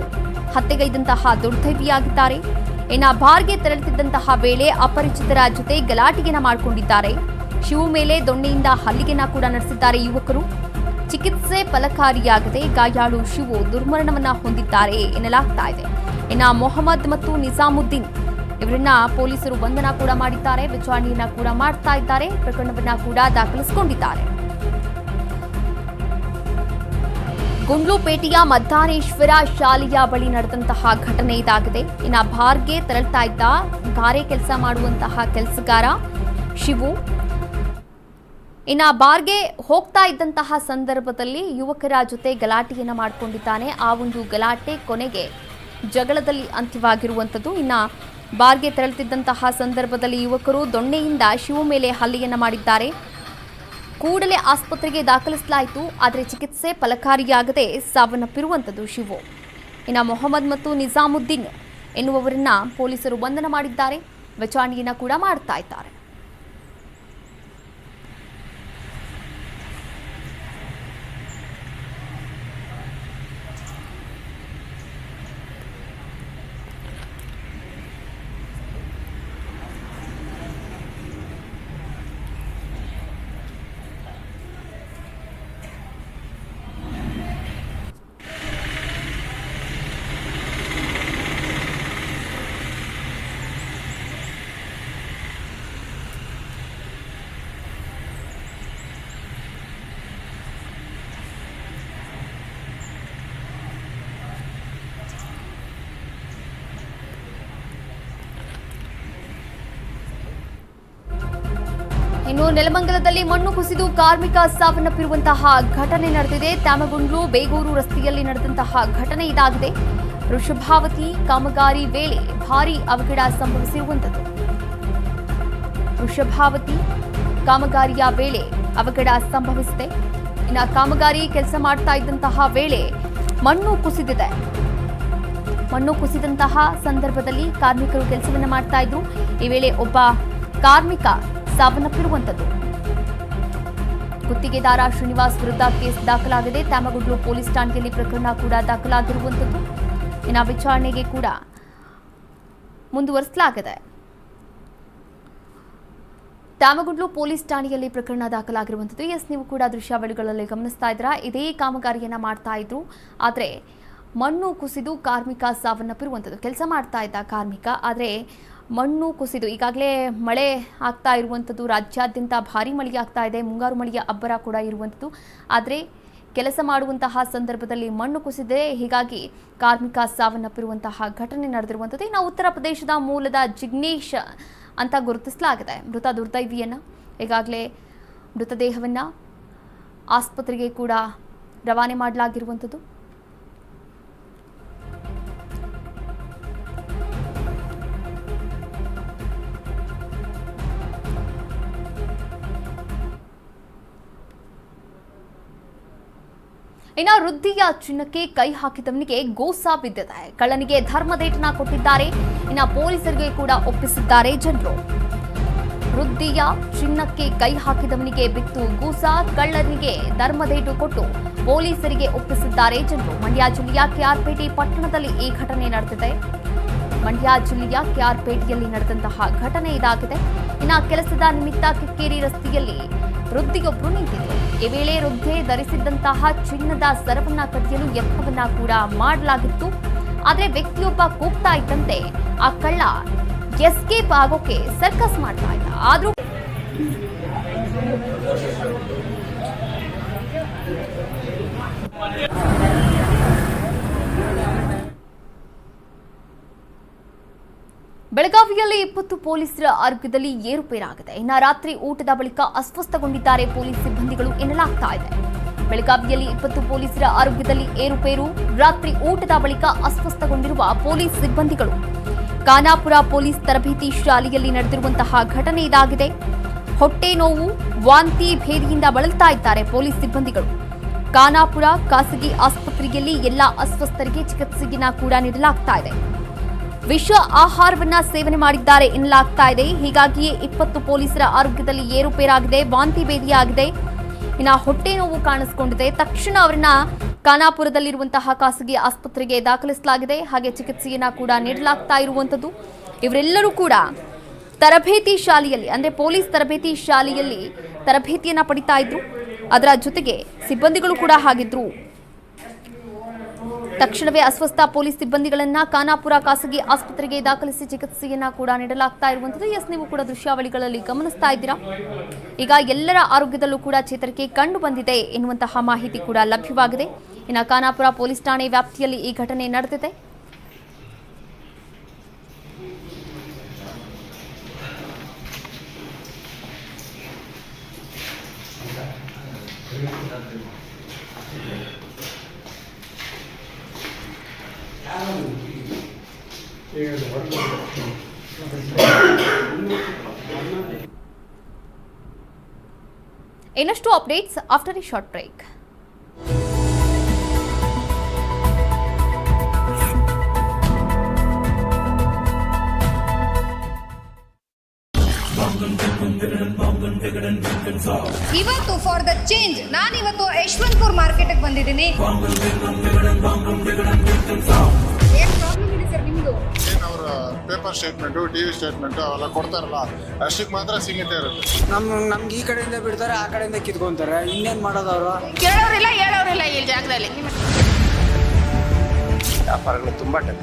ಹತ್ಯೆಗೈದಂತಹ ದುರ್ದೈವಿಯಾಗಿದ್ದಾರೆ. ಇನ್ನ ಬಾರ್ಗೆ ತೆರಳುತ್ತಿದ್ದಂತಹ ವೇಳೆ ಅಪರಿಚಿತರ ಜೊತೆ ಗಲಾಟಿಗೆನ ಮಾಡಿಕೊಂಡಿದ್ದಾರೆ. ಶಿವು ಮೇಲೆ ದೊಣ್ಣೆಯಿಂದ ಹಲ್ಲಿಗೆನ ಕೂಡ ನಡೆಸಿದ್ದಾರೆ ಯುವಕರು. ಚಿಕಿತ್ಸೆ ಫಲಕಾರಿಯಾಗದೆ ಗಾಯಾಳು ಶಿವು ದುರ್ಮರಣವನ್ನ ಹೊಂದಿದ್ದಾರೆ ಎನ್ನಲಾಗ್ತಾ ಇದೆ. ಇನ್ನ ಮೊಹಮ್ಮದ್ ಮತ್ತು ನಿಜಾಮುದ್ದೀನ್ ಇವರನ್ನ ಪೊಲೀಸರು ಬಂಧನ ಕೂಡ ಮಾಡಿದ್ದಾರೆ, ವಿಚಾರಣೆಯನ್ನ ಕೂಡ ಮಾಡ್ತಾ ಇದ್ದಾರೆ, ಪ್ರಕರಣವನ್ನ ಕೂಡ ದಾಖಲಿಸಿಕೊಂಡಿದ್ದಾರೆ. ಗುಂಡ್ಲುಪೇಟೆಯ ಮದ್ದಾನೇಶ್ವರ ಶಾಲೆಯ ಬಳಿ ನಡೆದಂತಹ ಘಟನೆ ಇದಾಗಿದೆ. ಇನ್ನ ಬಾರ್ಗೆ ತೆರಳ್ತಾ ಇದ್ದ ಗಾರೆ ಕೆಲಸ ಮಾಡುವಂತಹ ಕೆಲಸಗಾರ ಶಿವು ಇನ್ನ ಬಾರ್ಗೆ ಹೋಗ್ತಾ ಇದ್ದಂತಹ ಸಂದರ್ಭದಲ್ಲಿ ಯುವಕರ ಜೊತೆ ಗಲಾಟೆಯನ್ನು ಮಾಡಿಕೊಂಡಿದ್ದಾನೆ. ಆ ಒಂದು ಗಲಾಟೆ ಕೊನೆಗೆ ಜಗಳದಲ್ಲಿ ಅಂತ್ಯವಾಗಿರುವಂಥದ್ದು. ಇನ್ನು ಬಾರ್ಗೆ ತೆರಳುತ್ತಿದ್ದಂತಹ ಸಂದರ್ಭದಲ್ಲಿ ಯುವಕರು ದೊಣ್ಣೆಯಿಂದ ಶಿವ ಮೇಲೆ ಹಲ್ಲೆಯನ್ನು ಮಾಡಿದ್ದಾರೆ. ಕೂಡಲೇ ಆಸ್ಪತ್ರೆಗೆ ದಾಖಲಿಸಲಾಯಿತು. ಆದರೆ ಚಿಕಿತ್ಸೆ ಫಲಕಾರಿಯಾಗದೆ ಸಾವನ್ನಪ್ಪಿರುವಂಥದ್ದು ಶಿವು. ಇನ್ನು ಮೊಹಮ್ಮದ್ ಮತ್ತು ನಿಜಾಮುದ್ದೀನ್ ಎನ್ನುವವರನ್ನ ಪೊಲೀಸರು ಬಂಧನ ಮಾಡಿದ್ದಾರೆ. ವಿಚಾರಣೆಯನ್ನು ಕೂಡ ಮಾಡ್ತಾ ಇದ್ದಾರೆ. ಇನ್ನು ನೆಲಮಂಗಲದಲ್ಲಿ ಮಣ್ಣು ಕುಸಿದು ಕಾರ್ಮಿಕ ಸಾವನ್ನಪ್ಪಿರುವಂತಹ ಘಟನೆ ನಡೆದಿದೆ. ತ್ಯಾಮಗುಂಡ್ಲು ಬೇಗೂರು ರಸ್ತೆಯಲ್ಲಿ ನಡೆದಂತಹ ಘಟನೆ ಇದಾಗಿದೆ. ವೃಷಭಾವತಿ ಕಾಮಗಾರಿ ವೇಳೆ ಭಾರೀ ಅವಘಡ ಸಂಭವಿಸಿರುವಂಥದ್ದು. ವೃಷಭಾವತಿ ಕಾಮಗಾರಿಯ ವೇಳೆ ಅವಘಡ ಸಂಭವಿಸಿದೆ. ಇನ್ನು ಕಾಮಗಾರಿ ಕೆಲಸ ಮಾಡ್ತಾ ಇದ್ದಂತಹ ವೇಳೆ ಮಣ್ಣು ಕುಸಿದಿದೆ. ಮಣ್ಣು ಕುಸಿದಂತಹ ಸಂದರ್ಭದಲ್ಲಿ ಕಾರ್ಮಿಕರು ಕೆಲಸವನ್ನು ಮಾಡ್ತಾ ಇದ್ರು. ಈ ವೇಳೆ ಒಬ್ಬ ಕಾರ್ಮಿಕ ಸಾವನ್ನಪ್ಪಿರುವಂಥದ್ದು. ಗುತ್ತಿಗೆದಾರ ಶ್ರೀನಿವಾಸ್ ವಿರುದ್ಧ ಕೇಸ್ ದಾಖಲಾಗಿದೆ ತ್ಯಾಮಗುಡ್ಲು ಪೊಲೀಸ್ ಠಾಣೆಯಲ್ಲಿ ಪ್ರಕರಣ ಕೂಡ ದಾಖಲಾಗಿರುವಂತದ್ದು ಇನ್ನು ವಿಚಾರಣೆಗೆ ಕೂಡ ಮುಂದುವರಿಸಲಾಗಿದೆ. ತ್ಯಾಮಗುಡ್ಲು ಪೊಲೀಸ್ ಠಾಣೆಯಲ್ಲಿ ಪ್ರಕರಣ ದಾಖಲಾಗಿರುವಂಥದ್ದು. ಎಸ್, ನೀವು ಕೂಡ ದೃಶ್ಯಾವಳಿಗಳಲ್ಲಿ ಗಮನಿಸ್ತಾ ಇದ್ದೀರಾ? ಇದೇ ಕಾಮಗಾರಿಯನ್ನ ಮಾಡ್ತಾ ಇದ್ರು. ಆದರೆ ಮಣ್ಣು ಕುಸಿದು ಕಾರ್ಮಿಕ ಸಾವನ್ನಪ್ಪಿರುವಂಥದ್ದು. ಕೆಲಸ ಮಾಡ್ತಾ ಇದ್ದ ಕಾರ್ಮಿಕ. ಆದರೆ ಮಣ್ಣು ಕುಸಿದು, ಈಗಾಗಲೇ ಮಳೆ ಆಗ್ತಾ ಇರುವಂಥದ್ದು, ರಾಜ್ಯಾದ್ಯಂತ ಭಾರಿ ಮಳೆ ಆಗ್ತಾ ಇದೆ, ಮುಂಗಾರು ಮಳೆಯ ಅಬ್ಬರ ಕೂಡ ಇರುವಂಥದ್ದು. ಆದರೆ ಕೆಲಸ ಮಾಡುವಂತಹ ಸಂದರ್ಭದಲ್ಲಿ ಮಣ್ಣು ಕುಸಿದೆ ಹೀಗಾಗಿ ಕಾರ್ಮಿಕ ಸಾವನ್ನಪ್ಪಿರುವಂತಹ ಘಟನೆ ನಡೆದಿರುವಂಥದ್ದು. ಇನ್ನು ಉತ್ತರ ಪ್ರದೇಶದ ಮೂಲದ ಜಿಗ್ನೇಶ್ ಅಂತ ಗುರುತಿಸಲಾಗಿದೆ. ಮೃತ ದುರ್ದೈವಿಯನ್ನು, ಈಗಾಗಲೇ ಮೃತದೇಹವನ್ನು ಆಸ್ಪತ್ರೆಗೆ ಕೂಡ ರವಾನೆ ಮಾಡಲಾಗಿರುವಂಥದ್ದು. ಇನ್ನು ವೃದ್ಧಿಯ ಚಿನ್ನಕ್ಕೆ ಕೈ ಹಾಕಿದವನಿಗೆ ಗೋಸಾ ಬಿದ್ದಿದೆ. ಕಳ್ಳನಿಗೆ ಧರ್ಮದೇಟನ ಕೊಟ್ಟಿದ್ದಾರೆ. ಇನ್ನು ಪೊಲೀಸರಿಗೆ ಕೂಡ ಒಪ್ಪಿಸಿದ್ದಾರೆ ಜನರು. ವೃದ್ಧಿಯ ಚಿನ್ನಕ್ಕೆ ಕೈ ಹಾಕಿದವನಿಗೆ ಬಿತ್ತು ಗೂಸ, ಕಳ್ಳನಿಗೆ ಧರ್ಮದೇಟು ಕೊಟ್ಟು ಪೊಲೀಸರಿಗೆ ಒಪ್ಪಿಸಿದ್ದಾರೆ ಜನರು. ಮಂಡ್ಯ ಜಿಲ್ಲೆಯ ಕೆಆರ್ಪೇಟೆ ಪಟ್ಟಣದಲ್ಲಿ ಈ ಘಟನೆ ನಡೆದಿದೆ. ಮಂಡ್ಯ ಜಿಲ್ಲೆಯ ಕೆಆರ್ಪೇಟೆಯಲ್ಲಿ ನಡೆದಂತಹ ಘಟನೆ ಇದಾಗಿದೆ. ಇನ್ನು ಕೆಲಸದ ನಿಮಿತ್ತ ಕಿಕ್ಕೇರಿ ರಸ್ತೆಯಲ್ಲಿ ವೃದ್ಧಿಗೊಬ್ಬರು ನಿಂತಿದ್ರು ಈ ವೇಳೆ ವೃದ್ಧೆ ಧರಿಸಿದ್ದಂತಹ ಚಿನ್ನದ ಸರವನ್ನ ಕದಿಯಲು ಯತ್ನವನ್ನ ಕೂಡ ಮಾಡಲಾಗಿತ್ತು. ಆದರೆ ವ್ಯಕ್ತಿಯೊಬ್ಬ ಕೂಗ್ತಾ ಇದ್ದಂತೆ ಆ ಕಳ್ಳ ಎಸ್ಕೇಪ್ ಆಗೋಕೆ ಸರ್ಕಸ್ ಮಾಡ್ತಾ ಇದ್ದ. ಆದ್ರೂ ಬೆಳಗಾವಿಯಲ್ಲಿ ಇಪ್ಪತ್ತು ಪೊಲೀಸರ ಆರೋಗ್ಯದಲ್ಲಿ ಏರುಪೇರಾಗಿದೆ. ಇನ್ನ ರಾತ್ರಿ ಊಟದ ಬಳಿಕ ಅಸ್ವಸ್ಥಗೊಂಡಿದ್ದಾರೆ ಪೊಲೀಸ್ ಸಿಬ್ಬಂದಿಗಳು ಎನ್ನಲಾಗ್ತಾ ಇದೆ. ಬೆಳಗಾವಿಯಲ್ಲಿ ಇಪ್ಪತ್ತು ಪೊಲೀಸರ ಆರೋಗ್ಯದಲ್ಲಿ ಏರುಪೇರು, ರಾತ್ರಿ ಊಟದ ಬಳಿಕ ಅಸ್ವಸ್ಥಗೊಂಡಿರುವ ಪೊಲೀಸ್ ಸಿಬ್ಬಂದಿಗಳು. ಖಾನಾಪುರ ಪೊಲೀಸ್ ತರಬೇತಿ ಶಾಲೆಯಲ್ಲಿ ನಡೆದಿರುವಂತಹ ಘಟನೆ ಇದಾಗಿದೆ. ಹೊಟ್ಟೆ ನೋವು, ವಾಂತಿ ಭೇದಿಯಿಂದ ಬಳಲ್ತಾ ಇದ್ದಾರೆ ಪೊಲೀಸ್ ಸಿಬ್ಬಂದಿಗಳು. ಖಾನಾಪುರ ಖಾಸಗಿ ಆಸ್ಪತ್ರೆಯಲ್ಲಿ ಎಲ್ಲಾ ಅಸ್ವಸ್ಥರಿಗೆ ಚಿಕಿತ್ಸೆಯನ್ನ ಕೂಡ ನೀಡಲಾಗ್ತಾ ಇದೆ. ವಿಷ ಆಹಾರವನ್ನ ಸೇವನೆ ಮಾಡಿದ್ದಾರೆ ಎನ್ನಲಾಗ್ತಾ ಇದೆ. ಹೀಗಾಗಿಯೇ ಇಪ್ಪತ್ತು ಪೊಲೀಸರ ಆರೋಗ್ಯದಲ್ಲಿ ಏರುಪೇರಾಗಿದೆ, ವಾಂತಿ ಭೇದಿಯಾಗಿದೆ ಇನ್ನು ಹೊಟ್ಟೆ ನೋವು ಕಾಣಿಸಿಕೊಂಡಿದೆ. ತಕ್ಷಣ ಅವರನ್ನ ಖಾನಾಪುರದಲ್ಲಿರುವಂತಹ ಖಾಸಗಿ ಆಸ್ಪತ್ರೆಗೆ ದಾಖಲಿಸಲಾಗಿದೆ. ಹಾಗೆ ಚಿಕಿತ್ಸೆಯನ್ನ ಕೂಡ ನೀಡಲಾಗ್ತಾ ಇರುವಂತದ್ದು ಇವರೆಲ್ಲರೂ ಕೂಡ ತರಬೇತಿ ಶಾಲೆಯಲ್ಲಿ, ಅಂದ್ರೆ ಪೊಲೀಸ್ ತರಬೇತಿ ಶಾಲೆಯಲ್ಲಿ ತರಬೇತಿಯನ್ನ ಪಡಿತಾ ಇದ್ರು. ಅದರ ಜೊತೆಗೆ ಸಿಬ್ಬಂದಿಗಳು ಕೂಡ ಹಾಗಿದ್ರು. ತಕ್ಷಣವೇ ಅಸ್ವಸ್ಥ ಪೊಲೀಸ್ ಸಿಬ್ಬಂದಿಗಳನ್ನ ಖಾನಾಪುರ ಖಾಸಗಿ ಆಸ್ಪತ್ರೆಗೆ ದಾಖಲಿಸಿ ಚಿಕಿತ್ಸೆಯನ್ನ ಕೂಡ ನೀಡಲಾಗ್ತಾ ಇರುವಂತದ್ದು ಎಸ್, ನೀವು ಕೂಡ ದೃಶ್ಯಾವಳಿಗಳಲ್ಲಿ ಗಮನಿಸ್ತಾ ಇದ್ದೀರಾ? ಈಗ ಎಲ್ಲರ ಆರೋಗ್ಯದಲ್ಲೂ ಕೂಡ ಚೇತರಿಕೆ ಕಂಡು ಬಂದಿದೆ ಎನ್ನುವಂತಹ ಮಾಹಿತಿ ಕೂಡ ಲಭ್ಯವಾಗಿದೆ. ಇನ್ನು ಖಾನಾಪುರ ಪೊಲೀಸ್ ಠಾಣೆ ವ್ಯಾಪ್ತಿಯಲ್ಲಿ ಈ ಘಟನೆ ನಡೆದಿದೆ. ಇನ್ನಷ್ಟು updates after a short break ಇವತ್ತು ಫಾರ್ ದ ಚೇಂಜ್ ನಾನು ಇವತ್ತು ಯಶವಂತಪುರ್ ಮಾರ್ಕೆಟ್ಗೆ ಬಂದಿದ್ದೀನಿ. Paper statement T V statement ಅವೆಲ್ಲ ಕೊಡ್ತಾರಲ್ಲ ಅಷ್ಟಕ್ಕೆ ಮಾತ್ರ ಸೀಮಿತ ಇರುತ್ತೆ. ನಮ್ ನಮ್ಗೆ ಈ ಕಡೆಯಿಂದ ಬಿಡ್ತಾರೆ ಆ ಕಡೆಯಿಂದ ಕಿತ್ಕೊಂತಾರೆ. ಇನ್ನೇನ್ ಮಾಡೋದು ಅವರು? ಕೇಳೋರಿಲ್ಲ ಹೇಳೋರಿಲ್ಲ ಈ ಜಾಗದಲ್ಲಿ. ವ್ಯಾಪಾರಗಳು ತುಂಬ ಟೈಮ್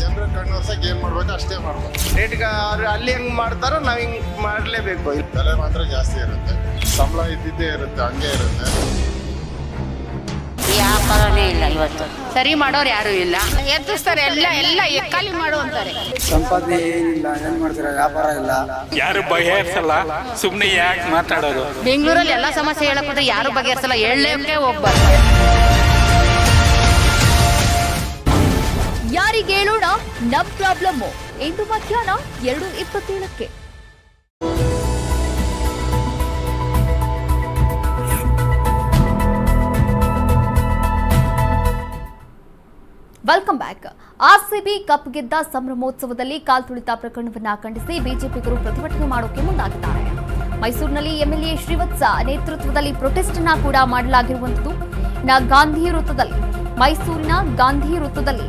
ಜನರ ಕಣ್ಣು ಹೊಸಕ್ಕೆ ಏನು ಮಾಡ್ಬೇಕು ಅಷ್ಟೇ ಮಾಡ್ಬೋದು ರೇಟ್ಗೆ ಅವ್ರು ಅಲ್ಲಿ ಹೆಂಗ್ ಮಾಡ್ತಾರೋ ನಾವು ಹಿಂಗ್ ಮಾಡಲೇಬೇಕು. ಬೆಲೆ ಮಾತ್ರ ಜಾಸ್ತಿ ಇರುತ್ತೆ. ಸಂಬಳ ಇದ್ದಿದ್ದೇ ಇರುತ್ತೆ ಹಂಗೆ ಇರುತ್ತೆ. ವ್ಯಾಪಾರನೇ ಇಲ್ಲ ಇವತ್ತು. ಸರಿ ಮಾಡೋರು ಯಾರು ಇಲ್ಲ. ಎದುರಿಸ್ತಾರೆ ಎಲ್ಲ ಎಲ್ಲ ಎಕ್ಕಾಲಿ ಮಾಡು ಅಂತಾರೆ. ಸಂಪಾದನೆ ಏನಿಲ್ಲ ಏನ್ ಮಾಡ್ತಾರೆ? ವ್ಯಾಪಾರ ಇಲ್ಲ. ಯಾರು ಬಗೆಹರಿಸಲ್ಲ? ಸುಮ್ಮನೆ ಯಾಕೆ ಮಾತಾಡೋದು? ಬೆಂಗಳೂರಲ್ಲಿ ಎಲ್ಲ ಸಮಸ್ಯೆ ಹೇಳಕ್ ಹೋದ್ರೆ ಯಾರು ಬಗೆಹರಿಸಲ್ಲ? ಹೇಳಕ್ಕೆ ಹೋಗ್ಬಾರ್ದು. ಯಾರಿಗೆ ಹೇಳೋಣ ನಮ್ ಪ್ರಾಬ್ಲಮ್ ಇಂದು ಮಧ್ಯಾಹ್ನ ಎರಡು ಇಪ್ಪತ್ತೇಳಕ್ಕೆ. ವೆಲ್ಕಮ್ ಬ್ಯಾಕ್ ಆರ್ಸಿಬಿ ಕಪ್ ಗೆದ್ದ ಸಂಭ್ರಮೋತ್ಸವದಲ್ಲಿ ಕಾಲ್ತುಳಿತ ಪ್ರಕರಣವನ್ನು ಖಂಡಿಸಿ ಬಿಜೆಪಿಗರು ಪ್ರತಿಭಟನೆ ಮಾಡೋಕೆ ಮುಂದಾಗಿದ್ದಾರೆ. ಮೈಸೂರಿನಲ್ಲಿ ಎಂಎಲ್ಎ ಶ್ರೀವತ್ಸ ನೇತೃತ್ವದಲ್ಲಿ ಪ್ರೊಟೆಸ್ಟ್ ಅನ್ನ ಕೂಡ ಮಾಡಲಾಗಿರುವಂತದ್ದು ನಾ ಗಾಂಧಿ ವೃತ್ತದಲ್ಲಿ, ಮೈಸೂರಿನ ಗಾಂಧಿ ವೃತ್ತದಲ್ಲಿ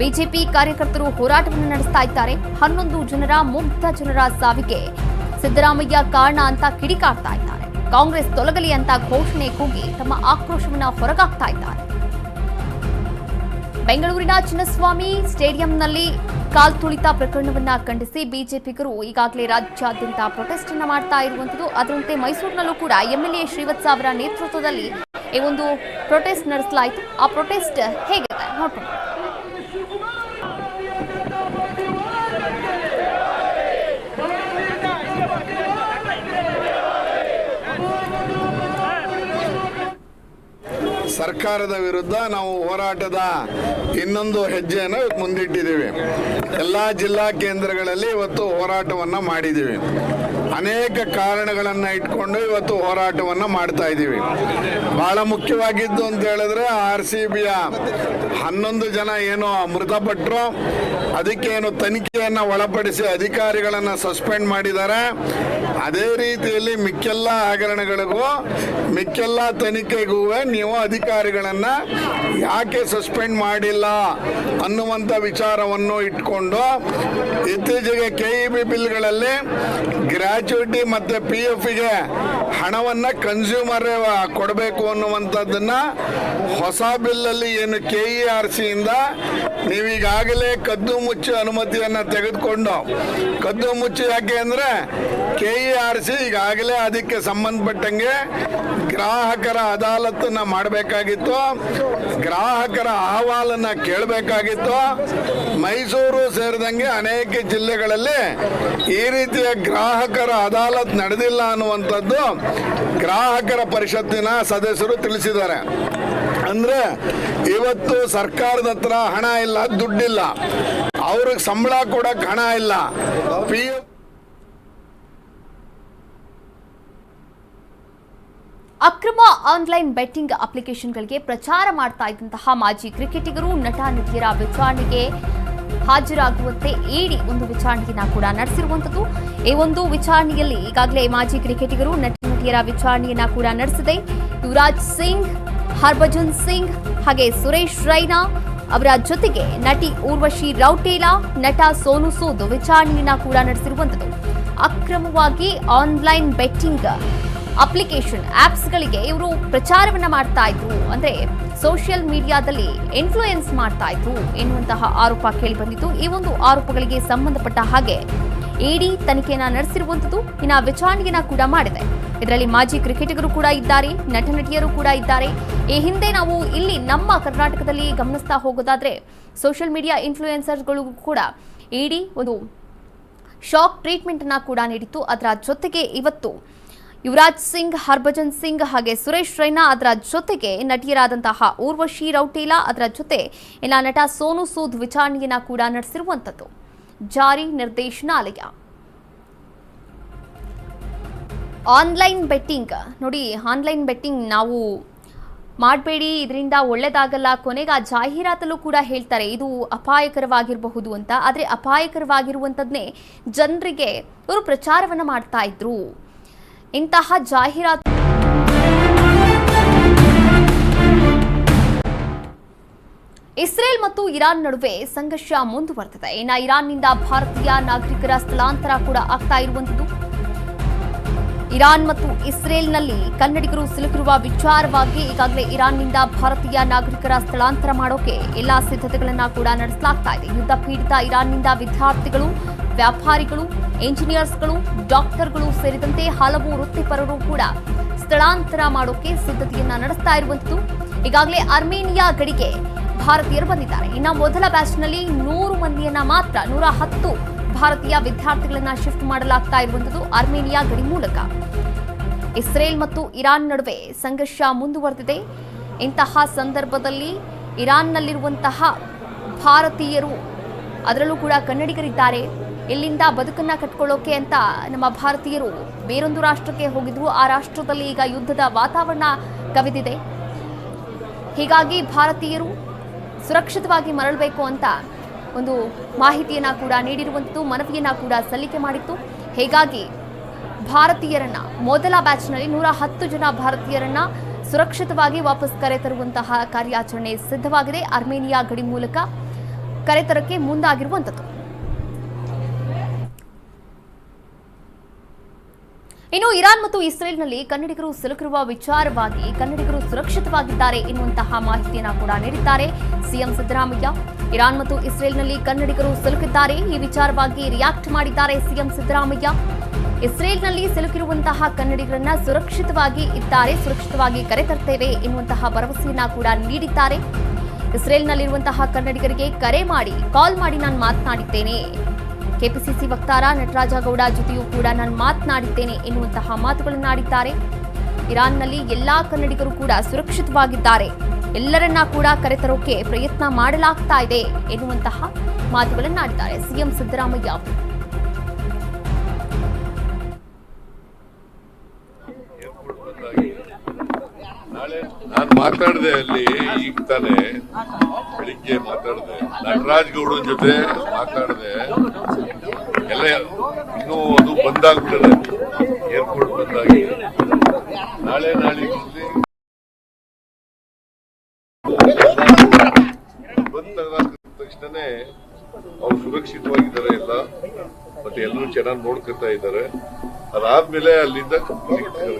ಬಿಜೆಪಿ ಕಾರ್ಯಕರ್ತರು ಹೋರಾಟವನ್ನು ನಡೆಸ್ತಾ ಇದ್ದಾರೆ. ಹನ್ನೊಂದು ಜನರ ಮುಗ್ಧ ಜನರ ಸಾವಿಗೆ ಸಿದ್ದರಾಮಯ್ಯ ಕಾರಣ ಅಂತ ಕಿಡಿಕಾಡ್ತಾ ಇದ್ದಾರೆ. ಕಾಂಗ್ರೆಸ್ ತೊಲಗಲಿ ಅಂತ ಘೋಷಣೆ ಕೂಗಿ ತಮ್ಮ ಆಕ್ರೋಶವನ್ನ ಹೊರಗಾಕ್ತಾ ಇದ್ದಾರೆ. ಬೆಂಗಳೂರಿನ ಚಿನ್ನಸ್ವಾಮಿ ಸ್ಟೇಡಿಯಂನಲ್ಲಿ ಕಾಲ್ತುಳಿತ ಪ್ರಕರಣವನ್ನ ಖಂಡಿಸಿ ಬಿಜೆಪಿಗರು ಈಗಾಗಲೇ ರಾಜ್ಯಾದ್ಯಂತ ಪ್ರೊಟೆಸ್ಟ್ ಅನ್ನು ಮಾಡ್ತಾ ಇರುವಂತದ್ದು ಅದರಂತೆ ಮೈಸೂರಿನಲ್ಲೂ ಕೂಡ ಎಂಎಲ್ಎ ಶ್ರೀವತ್ಸ ಅವರ ನೇತೃತ್ವದಲ್ಲಿ ಈ ಒಂದು ಪ್ರೊಟೆಸ್ಟ್ ನಡೆಸಲಾಯಿತು. ಆ ಪ್ರೊಟೆಸ್ಟ್ ಹೇಗಿದೆ ನೋಡ್ಕೊಂಡು. ಸರ್ಕಾರದ ವಿರುದ್ಧ ನಾವು ಹೋರಾಟದ ಇನ್ನೊಂದು ಹೆಜ್ಜೆಯನ್ನು ಮುಂದಿಟ್ಟಿದ್ದೀವಿ. ಎಲ್ಲ ಜಿಲ್ಲಾ ಕೇಂದ್ರಗಳಲ್ಲಿ ಇವತ್ತು ಹೋರಾಟವನ್ನು ಮಾಡಿದ್ದೀವಿ. ಅನೇಕ ಕಾರಣಗಳನ್ನು ಇಟ್ಕೊಂಡು ಇವತ್ತು ಹೋರಾಟವನ್ನು ಮಾಡ್ತಾ ಇದ್ದೀವಿ. ಬಹಳ ಮುಖ್ಯವಾಗಿದ್ದು ಅಂತ ಹೇಳಿದ್ರೆ ಆರ್ ಸಿ ಬಿಯ ಹನ್ನೊಂದು ಜನ ಏನು ಮೃತಪಟ್ಟರು ಅದಕ್ಕೆ ಏನು ತನಿಖೆಯನ್ನು ಒಳಪಡಿಸಿ ಅಧಿಕಾರಿಗಳನ್ನು ಸಸ್ಪೆಂಡ್ ಮಾಡಿದ್ದಾರೆ. ಅದೇ ರೀತಿಯಲ್ಲಿ ಮಿಕ್ಕೆಲ್ಲ ಹಗರಣಗಳಿಗೂ ಮಿಕ್ಕೆಲ್ಲ ತನಿಖೆಗೂ ನೀವು ಅಧಿಕಾರಿಗಳನ್ನ ಯಾಕೆ ಸಸ್ಪೆಂಡ್ ಮಾಡಿಲ್ಲ ಅನ್ನುವಂಥ ವಿಚಾರವನ್ನು ಇಟ್ಕೊಂಡು ಇತ್ತೀಚೆಗೆ ಕೆ ಇ ಬಿ ಬಿಲ್ಗಳಲ್ಲಿ ಗ್ರ್ಯಾಚುಯಿಟಿ ಮತ್ತು ಪಿ ಎಫ್ಗೆ ಹಣವನ್ನು ಕನ್ಸ್ಯೂಮರ್ ಕೊಡಬೇಕು ಅನ್ನುವಂಥದ್ದನ್ನು ಹೊಸ ಬಿಲ್ಲಲ್ಲಿ ಏನು ಕೆ ಇ ಆರ್ ಸಿಯಿಂದ ನೀವೀಗಾಗಲೇ ಕದ್ದು ಮುಚ್ಚಿ ಅನುಮತಿಯನ್ನ ತೆಗೆದುಕೊಂಡು, ಕದ್ದು ಮುಚ್ಚಿ ಯಾಕೆ ಅಂದ್ರೆ ಕೆ ಇ ಆರ್ ಸಿ ಈಗಾಗಲೇ ಅದಕ್ಕೆ ಸಂಬಂಧಪಟ್ಟಂಗೆ ಗ್ರಾಹಕರ ಅದಾಲತ್ತನ್ನ ಮಾಡಬೇಕಾಗಿತ್ತು. ಗ್ರಾಹಕರ ಅಹವಾಲನ್ನ ಕೇಳಬೇಕಾಗಿತ್ತು. ಮೈಸೂರು ಸೇರಿದಂಗೆ ಅನೇಕ ಜಿಲ್ಲೆಗಳಲ್ಲಿ ಈ ರೀತಿಯ ಗ್ರಾಹಕರ ಅದಾಲತ್ ನಡೆದಿಲ್ಲ ಅನ್ನುವಂಥದ್ದು ಗ್ರಾಹಕರ ಪರಿಷತ್ತಿನ ಸದಸ್ಯರು ತಿಳಿಸಿದ್ದಾರೆ. ಅಂದ್ರೆ ಇವತ್ತು ಸರ್ಕಾರದ ಹತ್ರ ಹಣ ಇಲ್ಲ, ದುಡ್ಡಿಲ್ಲ. ಅವ್ರಿಗೆ ಸಂಬಳ ಕೊಡಕ್ ಹಣ ಇಲ್ಲ. ಪಿ ಅಕ್ರಮ ಆನ್ಲೈನ್ ಬೆಟ್ಟಿಂಗ್ ಅಪ್ಲಿಕೇಶನ್ಗಳಿಗೆ ಪ್ರಚಾರ ಮಾಡ್ತಾ ಇದ್ದಂತಹ ಮಾಜಿ ಕ್ರಿಕೆಟಿಗರು, ನಟ, ನಟಿಯರ ವಿಚಾರಣೆಗೆ ಹಾಜರಾಗುವಂತೆ ಇಡಿ ಒಂದು ವಿಚಾರಣೆಯನ್ನ ಕೂಡ ನಡೆಸಿರುವಂತದ್ದು ಈ ಒಂದು ವಿಚಾರಣೆಯಲ್ಲಿ ಈಗಾಗಲೇ ಮಾಜಿ ಕ್ರಿಕೆಟಿಗರು, ನಟ, ನಟಿಯರ ವಿಚಾರಣೆಯನ್ನ ಕೂಡ ನಡೆಸಿದೆ. ಯುವರಾಜ್ ಸಿಂಗ್, ಹರ್ಭಜನ್ ಸಿಂಗ್, ಹಾಗೆ ಸುರೇಶ್ ರೈನಾ ಅವರ ಜೊತೆಗೆ ನಟಿ ಊರ್ವಶಿ ರೌಟೇಲಾ, ನಟ ಸೋನು ಸೂದ್ ವಿಚಾರಣೆಯನ್ನ ಕೂಡ ನಡೆಸಿರುವಂತದ್ದು ಅಕ್ರಮವಾಗಿ ಆನ್ಲೈನ್ ಬೆಟ್ಟಿಂಗ್ ಅಪ್ಲಿಕೇಶನ್ ಆಪ್ಸ್ಗಳಿಗೆ ಇವರು ಪ್ರಚಾರವನ್ನ ಮಾಡ್ತಾ ಇದ್ರು. ಅಂದ್ರೆ ಸೋಷಿಯಲ್ ಮೀಡಿಯಾದಲ್ಲಿ ಇನ್ಫ್ಲೂಯೆನ್ಸ್ ಮಾಡ್ತಾ ಇದ್ರು ಎನ್ನುವಂತಹ ಆರೋಪ ಕೇಳಿ ಬಂದಿತ್ತು ಈ ಒಂದು ಆರೋಪಗಳಿಗೆ ಸಂಬಂಧಪಟ್ಟ ಹಾಗೆ ಇಡಿ ತನಿಖೆಯನ್ನ ನಡೆಸಿರುವಂತದ್ದು ಇನ್ನ ವಿಚಾರಣೆಯನ್ನ ಕೂಡ ಮಾಡಿದೆ. ಇದರಲ್ಲಿ ಮಾಜಿ ಕ್ರಿಕೆಟಿಗರು ಕೂಡ ಇದ್ದಾರೆ ನಟ ನಟಿಯರು ಕೂಡ ಇದ್ದಾರೆ. ಈ ಹಿಂದೆ ನಾವು ಇಲ್ಲಿ ನಮ್ಮ ಕರ್ನಾಟಕದಲ್ಲಿ ಗಮನಿಸ್ತಾ ಹೋಗೋದಾದ್ರೆ ಸೋಷಿಯಲ್ ಮೀಡಿಯಾ ಇನ್ಫ್ಲೂಯೆನ್ಸರ್ಗಳು ಕೂಡ ಇಡಿ ಒಂದು ಶಾಕ್ ಟ್ರೀಟ್ಮೆಂಟ್ ಅನ್ನ ಕೂಡ ನೀಡಿತ್ತು. ಅದರ ಜೊತೆಗೆ ಇವತ್ತು ಯುವರಾಜ್ ಸಿಂಗ್, ಹರ್ಭಜನ್ ಸಿಂಗ್ ಹಾಗೆ ಸುರೇಶ್ ರೈನಾ ಅದರ ಜೊತೆಗೆ ನಟಿಯರಾದಂತಹ ಊರ್ವಶಿ ರೌಟೇಲಾ ಅದರ ಜೊತೆ ಇನ್ನ ನಟ ಸೋನು ಸೂದ್ ವಿಚಾರಣೆಯನ್ನ ಕೂಡ ನಡೆಸಿರುವಂತದ್ದು ಜಾರಿ ನಿರ್ದೇಶನಾಲಯ. Online betting. ನೋಡಿ, ಆನ್ಲೈನ್ ಬೆಟ್ಟಿಂಗ್ ನಾವು ಮಾಡಬೇಡಿ, ಇದರಿಂದ ಒಳ್ಳೇದಾಗಲ್ಲ, ಕೊನೆಗೆ ಆ ಜಾಹೀರಾತಲ್ಲೂ ಕೂಡ ಹೇಳ್ತಾರೆ, ಇದು ಅಪಾಯಕರವಾಗಿರಬಹುದು ಅಂತ. ಆದರೆ ಅಪಾಯಕರವಾಗಿರುವಂಥದ್ದನ್ನೇ ಜನರಿಗೆ ಇವರು ಪ್ರಚಾರವನ್ನು ಮಾಡ್ತಾ ಇದ್ರು. ಇಂತಹ ಜಾಹೀರಾತು ಇಸ್ರೇಲ್ ಮತ್ತು ಇರಾನ್ ನಡುವೆ ಸಂಘರ್ಷ ಮುಂದುವರೆದಿದೆ. ಇನ್ನು ಇರಾನ್ನಿಂದ ಭಾರತೀಯ ನಾಗರಿಕರ ಸ್ಥಳಾಂತರ ಕೂಡ ಆಗ್ತಾ ಇರುವಂತದ್ದು ಇರಾನ್ ಮತ್ತು ಇಸ್ರೇಲ್ನಲ್ಲಿ ಕನ್ನಡಿಗರು ಸಿಲುಕಿರುವ ವಿಚಾರವಾಗಿ ಈಗಾಗಲೇ ಇರಾನ್ನಿಂದ ಭಾರತೀಯ ನಾಗರಿಕರ ಸ್ಥಳಾಂತರ ಮಾಡೋಕೆ ಎಲ್ಲಾ ಸಿದ್ಧತೆಗಳನ್ನು ಕೂಡ ನಡೆಸಲಾಗ್ತಾ ಇದೆ. ಯುದ್ಧ ಪೀಡಿತ ಇರಾನ್ನಿಂದ ವಿದ್ಯಾರ್ಥಿಗಳು ವ್ಯಾಪಾರಿಗಳು, ಎಂಜಿನಿಯರ್ಸ್ಗಳು, ಡಾಕ್ಟರ್ಗಳು ಸೇರಿದಂತೆ ಹಲವು ವೃತ್ತಿಪರರು ಕೂಡ ಸ್ಥಳಾಂತರ ಮಾಡೋಕೆ ಸಿದ್ಧತೆಯನ್ನ ನಡೆಸ್ತಾ ಇರುವಂತದ್ದು ಈಗಾಗಲೇ ಅರ್ಮೇನಿಯಾ ಗಡಿಗೆ ಭಾರತೀಯರು ಬಂದಿದ್ದಾರೆ. ಇನ್ನು ಮೊದಲ ಬ್ಯಾಚ್ನಲ್ಲಿ ನೂರು ಮಂದಿಯನ್ನ ಮಾತ್ರ, ನೂರ ಹತ್ತು ಭಾರತೀಯ ವಿದ್ಯಾರ್ಥಿಗಳನ್ನ ಶಿಫ್ಟ್ ಮಾಡಲಾಗ್ತಾ ಇರುವಂತದ್ದು ಅರ್ಮೇನಿಯಾ ಗಡಿ ಮೂಲಕ. ಇಸ್ರೇಲ್ ಮತ್ತು ಇರಾನ್ ನಡುವೆ ಸಂಘರ್ಷ ಮುಂದುವರೆದಿದೆ. ಇಂತಹ ಸಂದರ್ಭದಲ್ಲಿ ಇರಾನ್ನಲ್ಲಿರುವಂತಹ ಭಾರತೀಯರು ಅದರಲ್ಲೂ ಕೂಡ ಕನ್ನಡಿಗರಿದ್ದಾರೆ. ಇಲ್ಲಿಂದ ಬದುಕನ್ನ ಕಟ್ಕೊಳ್ಳೋಕೆ ಅಂತ ನಮ್ಮ ಭಾರತೀಯರು ಬೇರೊಂದು ರಾಷ್ಟ್ರಕ್ಕೆ ಹೋಗಿದ್ರು, ಆ ರಾಷ್ಟ್ರದಲ್ಲಿ ಈಗ ಯುದ್ಧದ ವಾತಾವರಣ ಕವಿದಿದೆ. ಹೀಗಾಗಿ ಭಾರತೀಯರು ಸುರಕ್ಷಿತವಾಗಿ ಮರಳಬೇಕು ಅಂತ ಒಂದು ಮಾಹಿತಿಯನ್ನ ಕೂಡ ನೀಡಿರುವಂಥದ್ದು, ಮನವಿಯನ್ನ ಕೂಡ ಸಲ್ಲಿಕೆ ಮಾಡಿತ್ತು. ಹೀಗಾಗಿ ಭಾರತೀಯರನ್ನ, ಮೊದಲ ಬ್ಯಾಚ್ನಲ್ಲಿ ನೂರ ಹತ್ತು ಜನ ಭಾರತೀಯರನ್ನ ಸುರಕ್ಷಿತವಾಗಿ ವಾಪಸ್ ಕರೆತರುವಂತಹ ಕಾರ್ಯಾಚರಣೆ ಸಿದ್ಧವಾಗಿದೆ. ಅರ್ಮೇನಿಯಾ ಗಡಿ ಮೂಲಕ ಕರೆತರಕ್ಕೆ ಮುಂದಾಗಿರುವಂಥದ್ದು. ಇನ್ನು ಇರಾನ್ ಮತ್ತು ಇಸ್ರೇಲ್ನಲ್ಲಿ ಕನ್ನಡಿಗರು ಸಿಲುಕಿರುವ ವಿಚಾರವಾಗಿ ಕನ್ನಡಿಗರು ಸುರಕ್ಷಿತವಾಗಿದ್ದಾರೆ ಎನ್ನುವಂತಹ ಮಾಹಿತಿಯನ್ನು ಕೂಡ ನೀಡಿದ್ದಾರೆ. ಸಿಎಂ ಸಿದ್ದರಾಮಯ್ಯ, ಇರಾನ್ ಮತ್ತು ಇಸ್ರೇಲ್ನಲ್ಲಿ ಕನ್ನಡಿಗರು ಸಿಲುಕಿದ್ದಾರೆ. ಈ ವಿಚಾರವಾಗಿ ರಿಯಾಕ್ಟ್ ಮಾಡಿದ್ದಾರೆ ಸಿಎಂ ಸಿದ್ದರಾಮಯ್ಯ. ಇಸ್ರೇಲ್ನಲ್ಲಿ ಸಿಲುಕಿರುವಂತಹ ಕನ್ನಡಿಗರನ್ನ ಸುರಕ್ಷಿತವಾಗಿ ಇದ್ದಾರೆ, ಸುರಕ್ಷಿತವಾಗಿ ಕರೆತರ್ತೇವೆ ಎನ್ನುವಂತಹ ಭರವಸೆಯನ್ನ ಕೂಡ ನೀಡಿದ್ದಾರೆ. ಇಸ್ರೇಲ್ನಲ್ಲಿರುವಂತಹ ಕನ್ನಡಿಗರಿಗೆ ಕರೆ ಮಾಡಿ, ಕಾಲ್ ಮಾಡಿ ನಾನು ಮಾತನಾಡಿದ್ದೇನೆ. ಕೆಪಿಸಿಸಿ ವಕ್ತಾರ ನಟರಾಜಗೌಡ ಜೊತೆಯೂ ಕೂಡ ನಾನು ಮಾತನಾಡಿದ್ದೇನೆ ಎನ್ನುವಂತಹ ಮಾತುಗಳನ್ನಾಡಿದ್ದಾರೆ. ಇರಾನ್ನಲ್ಲಿ ಎಲ್ಲಾ ಕನ್ನಡಿಗರು ಕೂಡ ಸುರಕ್ಷಿತವಾಗಿದ್ದಾರೆ. ಎಲ್ಲರನ್ನ ಕೂಡ ಕರೆತರೋಕೆ ಪ್ರಯತ್ನ ಮಾಡಲಾಗ್ತಾ ಇದೆ ಎನ್ನುವಂತಹ ಮಾತುಗಳನ್ನಾಡಿದ್ದಾರೆ ಸಿಎಂ ಸಿದ್ದರಾಮಯ್ಯ. ನಾನು ಮಾತಾಡಿದೆ ಅಲ್ಲಿ ಈಗ ತಾನೆ, ಬೆಳಿಗ್ಗೆ ಮಾತಾಡಿದೆ. ನಟರಾಜ್ ಗೌಡನ ಜೊತೆ ಮಾತಾಡಿದೆ. ಎಲ್ಲ ಇನ್ನೂ ಅದು ಬಂದಾಗ್ಬಿಟ್ಟದೆ ಏರ್ಪೋರ್ಟ್ ಬಂದಾಗಿ. ನಾಳೆ ನಾಳಿದ್ರಲ್ಲಿ ಬಂದ ತಕ್ಷಣನೇ ಅವ್ರು ಸುರಕ್ಷಿತವಾಗಿದ್ದಾರೆ ಎಲ್ಲ. ಮತ್ತೆ ಎಲ್ಲರೂ ಚೆನ್ನಾಗಿ ನೋಡ್ಕೊತಾ ಇದ್ದಾರೆ. ಅದಾದ್ಮೇಲೆ ಅಲ್ಲಿಂದ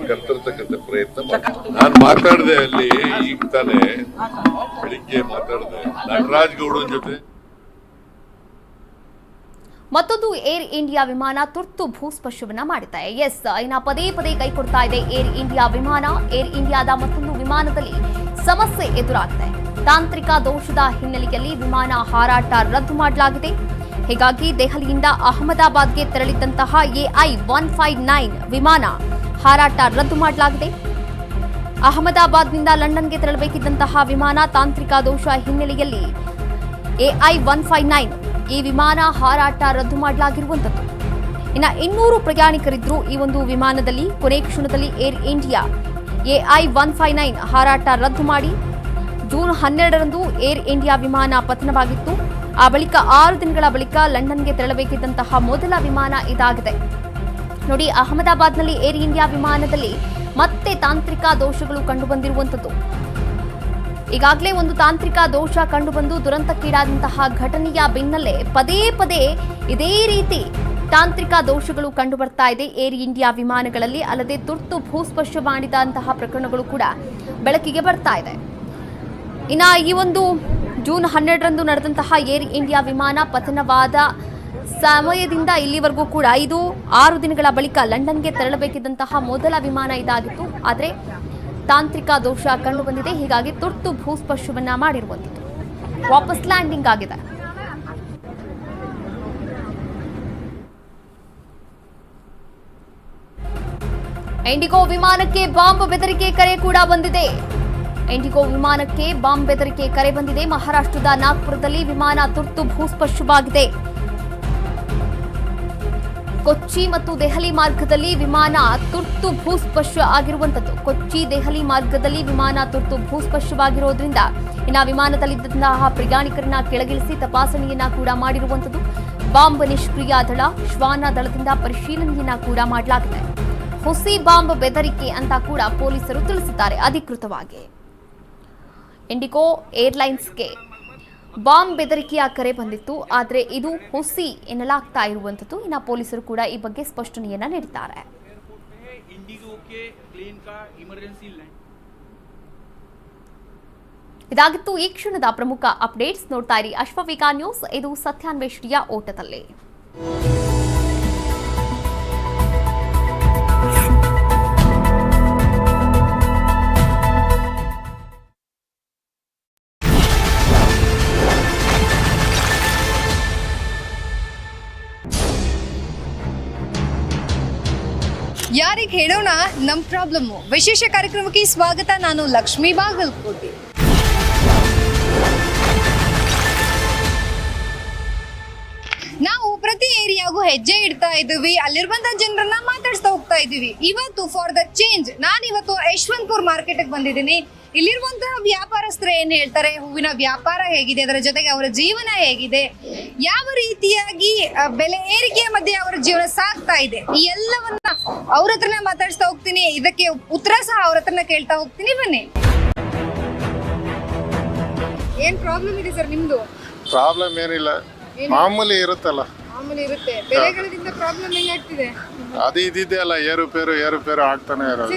ಕರ್ತರ್ತಕ್ಕಂಥ ಪ್ರಯತ್ನ ನಾನು ಮಾತಾಡಿದೆ ಅಲ್ಲಿ ಈಗ ತಾನೆ ಬೆಳಿಗ್ಗೆ ಮಾತಾಡಿದೆ. ನಟರಾಜ್ ಗೌಡನ್ ಜೊತೆ ಮತ್ತೊಂದು ಏರ್ ಇಂಡಿಯಾ ವಿಮಾನ ತುರ್ತು ಭೂಸ್ಪರ್ಶವನ್ನ ಮಾಡಿದೆ. ಎಸ್ ಇನ್ನ ಪದೇ ಪದೇ ಕೈ ಕೊಡ್ತಾ ಇದೆ ಏರ್ ಇಂಡಿಯಾ ವಿಮಾನ. ಏರ್ ಇಂಡಿಯಾದ ಮತ್ತೊಂದು ವಿಮಾನದಲ್ಲಿ ಸಮಸ್ಯೆ ಎದುರಾಗಿದೆ ತಾಂತ್ರಿಕ ದೋಷದ ಹಿನ್ನೆಲೆಯಲ್ಲಿ ವಿಮಾನ ಹಾರಾಟ ರದ್ದು ಮಾಡಲಾಗಿದೆ. ಹೀಗಾಗಿ ದೆಹಲಿಯಿಂದ ಅಹಮದಾಬಾದ್ಗೆ ತೆರಳಿದ್ದಂತಹ ಎಐ ಒನ್ ಫೈವ್ ನೈನ್ ವಿಮಾನ ಹಾರಾಟ ರದ್ದು ಮಾಡಲಾಗಿದೆ. ಅಹಮದಾಬಾದ್ನಿಂದ ಲಂಡನ್ಗೆ ತೆರಳಬೇಕಿದ್ದಂತಹ ವಿಮಾನ ತಾಂತ್ರಿಕ ದೋಷ ಹಿನ್ನೆಲೆಯಲ್ಲಿ ಎಐ ಒನ್ ಫೈವ್ ನೈನ್ ಈ ವಿಮಾನ ಹಾರಾಟ ರದ್ದು ಮಾಡಲಾಗಿರುವಂಥದ್ದು. ಇನ್ನು ಇನ್ನೂರು ಪ್ರಯಾಣಿಕರಿದ್ರು ಈ ಒಂದು ವಿಮಾನದಲ್ಲಿ, ಕೊನೆ ಕ್ಷಣದಲ್ಲಿ Air India AI one five nine ಹಾರಾಟ ರದ್ದು ಮಾಡಿ. ಜೂನ್ ಹನ್ನೆರಡರಂದು ಏರ್ ಇಂಡಿಯಾ ವಿಮಾನ ಪತನವಾಗಿತ್ತು. ಆ ಬಳಿಕ ಆರು ದಿನಗಳ ಬಳಿಕ ಲಂಡನ್ಗೆ ತೆರಳಬೇಕಿದ್ದಂತಹ ಮೊದಲ ವಿಮಾನ ಇದಾಗಿದೆ. ನೋಡಿ, ಅಹಮದಾಬಾದ್ನಲ್ಲಿ ಏರ್ ಇಂಡಿಯಾ ವಿಮಾನದಲ್ಲಿ ಮತ್ತೆ ತಾಂತ್ರಿಕ ದೋಷಗಳು ಕಂಡುಬಂದಿರುವಂಥದ್ದು. ಈಗಾಗಲೇ ಒಂದು ತಾಂತ್ರಿಕ ದೋಷ ಕಂಡುಬಂದು ದುರಂತಕ್ಕೀಡಾದಂತಹ ಘಟನೆಯ ಬೆನ್ನಲ್ಲೇ ಪದೇ ಪದೇ ಇದೇ ರೀತಿ ತಾಂತ್ರಿಕ ದೋಷಗಳು ಕಂಡು ಬರ್ತಾ ಇದೆ. ಏರ್ ಇಂಡಿಯಾ ವಿಮಾನಗಳಲ್ಲಿ ಅಲ್ಲದೆ ತುರ್ತು ಭೂಸ್ಪರ್ಶ ಮಾಡಿದಂತಹ ಪ್ರಕರಣಗಳು ಕೂಡ ಬೆಳಕಿಗೆ ಬರ್ತಾ ಇದೆ. ಇನ್ನ ಈ ಒಂದು ಜೂನ್ ಹನ್ನೆರಡರಂದು ನಡೆದಂತಹ ಏರ್ ಇಂಡಿಯಾ ವಿಮಾನ ಪತನವಾದ ಸಮಯದಿಂದ ಇಲ್ಲಿವರೆಗೂ ಕೂಡ ಇದು ಆರು ದಿನಗಳ ಬಳಿಕ ಲಂಡನ್ಗೆ ತೆರಳಬೇಕಿದ್ದಂತಹ ಮೊದಲ ವಿಮಾನ ಇದಾಗಿತ್ತು. ಆದರೆ ತಾಂತ್ರಿಕ ದೋಷ ಕಂಡುಬಂದಿದೆ. ಹೀಗಾಗಿ ತುರ್ತು ಭೂಸ್ಪರ್ಶವನ್ನ ಮಾಡಿರುವಂಥದ್ದು ವಾಪಸ್ ಲ್ಯಾಂಡಿಂಗ್ ಆಗಿದೆ. ಇಂಡಿಗೋ ವಿಮಾನಕ್ಕೆ ಬಾಂಬ್ ಬೆದರಿಕೆ ಕರೆ ಕೂಡ ಬಂದಿದೆ. ಇಂಡಿಗೋ ವಿಮಾನಕ್ಕೆ ಬಾಂಬ್ ಬೆದರಿಕೆ ಕರೆ ಬಂದಿದೆ. ಮಹಾರಾಷ್ಟ್ರದ ನಾಗ್ಪುರದಲ್ಲಿ ವಿಮಾನ ತುರ್ತು ಭೂಸ್ಪರ್ಶವಾಗಿದೆ. ಕೊಚ್ಚಿ ಮತ್ತು ದೆಹಲಿ ಮಾರ್ಗದಲ್ಲಿ ವಿಮಾನ ತುರ್ತು ಭೂಸ್ಪರ್ಶ ಆಗಿರುವಂತದ್ದು ಕೊಚ್ಚಿ, ದೆಹಲಿ ಮಾರ್ಗದಲ್ಲಿ ವಿಮಾನ ತುರ್ತು ಭೂಸ್ಪರ್ಶವಾಗಿರೋದ್ರಿಂದ ಇನ್ನು ವಿಮಾನದಲ್ಲಿದ್ದಂತಹ ಪ್ರಯಾಣಿಕರನ್ನ ಕೆಳಗಿಳಿಸಿ ತಪಾಸಣೆಯನ್ನ ಕೂಡ ಮಾಡಿರುವಂತದ್ದು ಬಾಂಬ್ ನಿಷ್ಕ್ರಿಯ ದಳ, ಶ್ವಾನ ದಳದಿಂದ ಪರಿಶೀಲನೆಯನ್ನ ಕೂಡ ಮಾಡಲಾಗಿದೆ. ಹುಸಿ ಬಾಂಬ್ ಬೆದರಿಕೆ ಅಂತ ಕೂಡ ಪೊಲೀಸರು ತಿಳಿಸಿದ್ದಾರೆ ಅಧಿಕೃತವಾಗಿ. ಇಂಡಿಗೋ ಏರ್ಲೈನ್ಸ್ಗೆ ಬಾಂಬ್ ಬೆದರಿಕೆಯ ಕರೆ ಬಂದಿತ್ತು, ಆದರೆ ಇದು ಹುಸಿ ಎನ್ನಲಾಗ್ತಾ ಇರುವಂತದ್ದು ಇನ್ನು ಪೊಲೀಸರು ಕೂಡ ಈ ಬಗ್ಗೆ ಸ್ಪಷ್ಟನೆಯನ್ನ ನೀಡಿದ್ದಾರೆ. ಇದಾಗಿತ್ತು ಈ ಕ್ಷಣದ ಪ್ರಮುಖ ಅಪ್ಡೇಟ್ಸ್. ನೋಡ್ತಾ ಇರಿ ಅಶ್ವವಿಕಾ ನ್ಯೂಸ್, ಇದು ಸತ್ಯಾನ್ವೇಷಣೆಯ ಓಟದಲ್ಲಿ. ಯಾರಿಗೆ ಹೇಳೋಣ ನಮ್ಮ ಪ್ರಾಬ್ಲಮ್? ವಿಶೇಷ ಕಾರ್ಯಕ್ರಮಕ್ಕೆ ಸ್ವಾಗತ, ನಾನು ಲಕ್ಷ್ಮೀ ಬಾಗಲ್ಕೋಟೆ. ನಾವು ಪ್ರತಿ ಏರಿಯಾಗೂ ಹೆಜ್ಜೆ ಇಡ್ತಾ ಇದ್ದೀವಿ, ಅಲ್ಲಿರುವಂತ ಜನರನ್ನ ಮಾತಾಡ್ಸ್ತಾ ಹೋಗ್ತಾ ಇದ್ದೀವಿ. ಇವತ್ತು ಫಾರ್ ದ ಚೇಂಜ್ ನಾನು ಇವತ್ತು ಯಶವಂತಪುರ್ ಮಾರ್ಕೆಟ್ ಬಂದಿದ್ದೀನಿ. ಇಲ್ಲಿರುವಂತಹ ವ್ಯಾಪಾರಸ್ಥರು ಏನ್ ಹೇಳ್ತಾರೆ? ಹೂವಿನ ವ್ಯಾಪಾರ ಹೇಗಿದೆ? ಅದರ ಜೊತೆಗೆ ಅವರ ಜೀವನ ಹೇಗಿದೆ? ಯಾವ ರೀತಿಯಾಗಿ ಬೆಲೆ ಏರಿಕೆಯ ಮಧ್ಯೆ ಅವರ ಜೀವನ ಸಾಗ್ತಾ ಇದೆ? ಈ ಎಲ್ಲವನ್ನ ಅವ್ರ ಹತ್ರನೇ ಮಾತಾಡಿಸ್ತಾ ಹೋಗ್ತೀನಿ. ಇದಕ್ಕೆ ಉತ್ತರ ಸಹ ಅವ್ರ ಹತ್ರನ ಕೇಳ್ತಾ ಹೋಗ್ತೀನಿ. ಬನ್ನಿ. ಏನ್ ಪ್ರಾಬ್ಲಮ್ ಇದೆ ಸರ್ ನಿಮ್ದು? ಪ್ರಾಬ್ಲಮ್ ಏನಿಲ್ಲ. ಮಾಮೂಲಿ ಇರುತ್ತಲ್ಲ. ಮಾಮೂಲಿ ಇರುತ್ತೆ. ಬೆಲೆಗಳಿಂದ ಪ್ರಾಬ್ಲಮ್ ಹೆಂಗಾಗ್ತಿದೆ ಅದು ಇದಿದೆ ಅಲ್ಲ. ಏರುಪೇರು ಏರುಪೇರು ಆಗ್ತಾನೆ ಇರೋದು.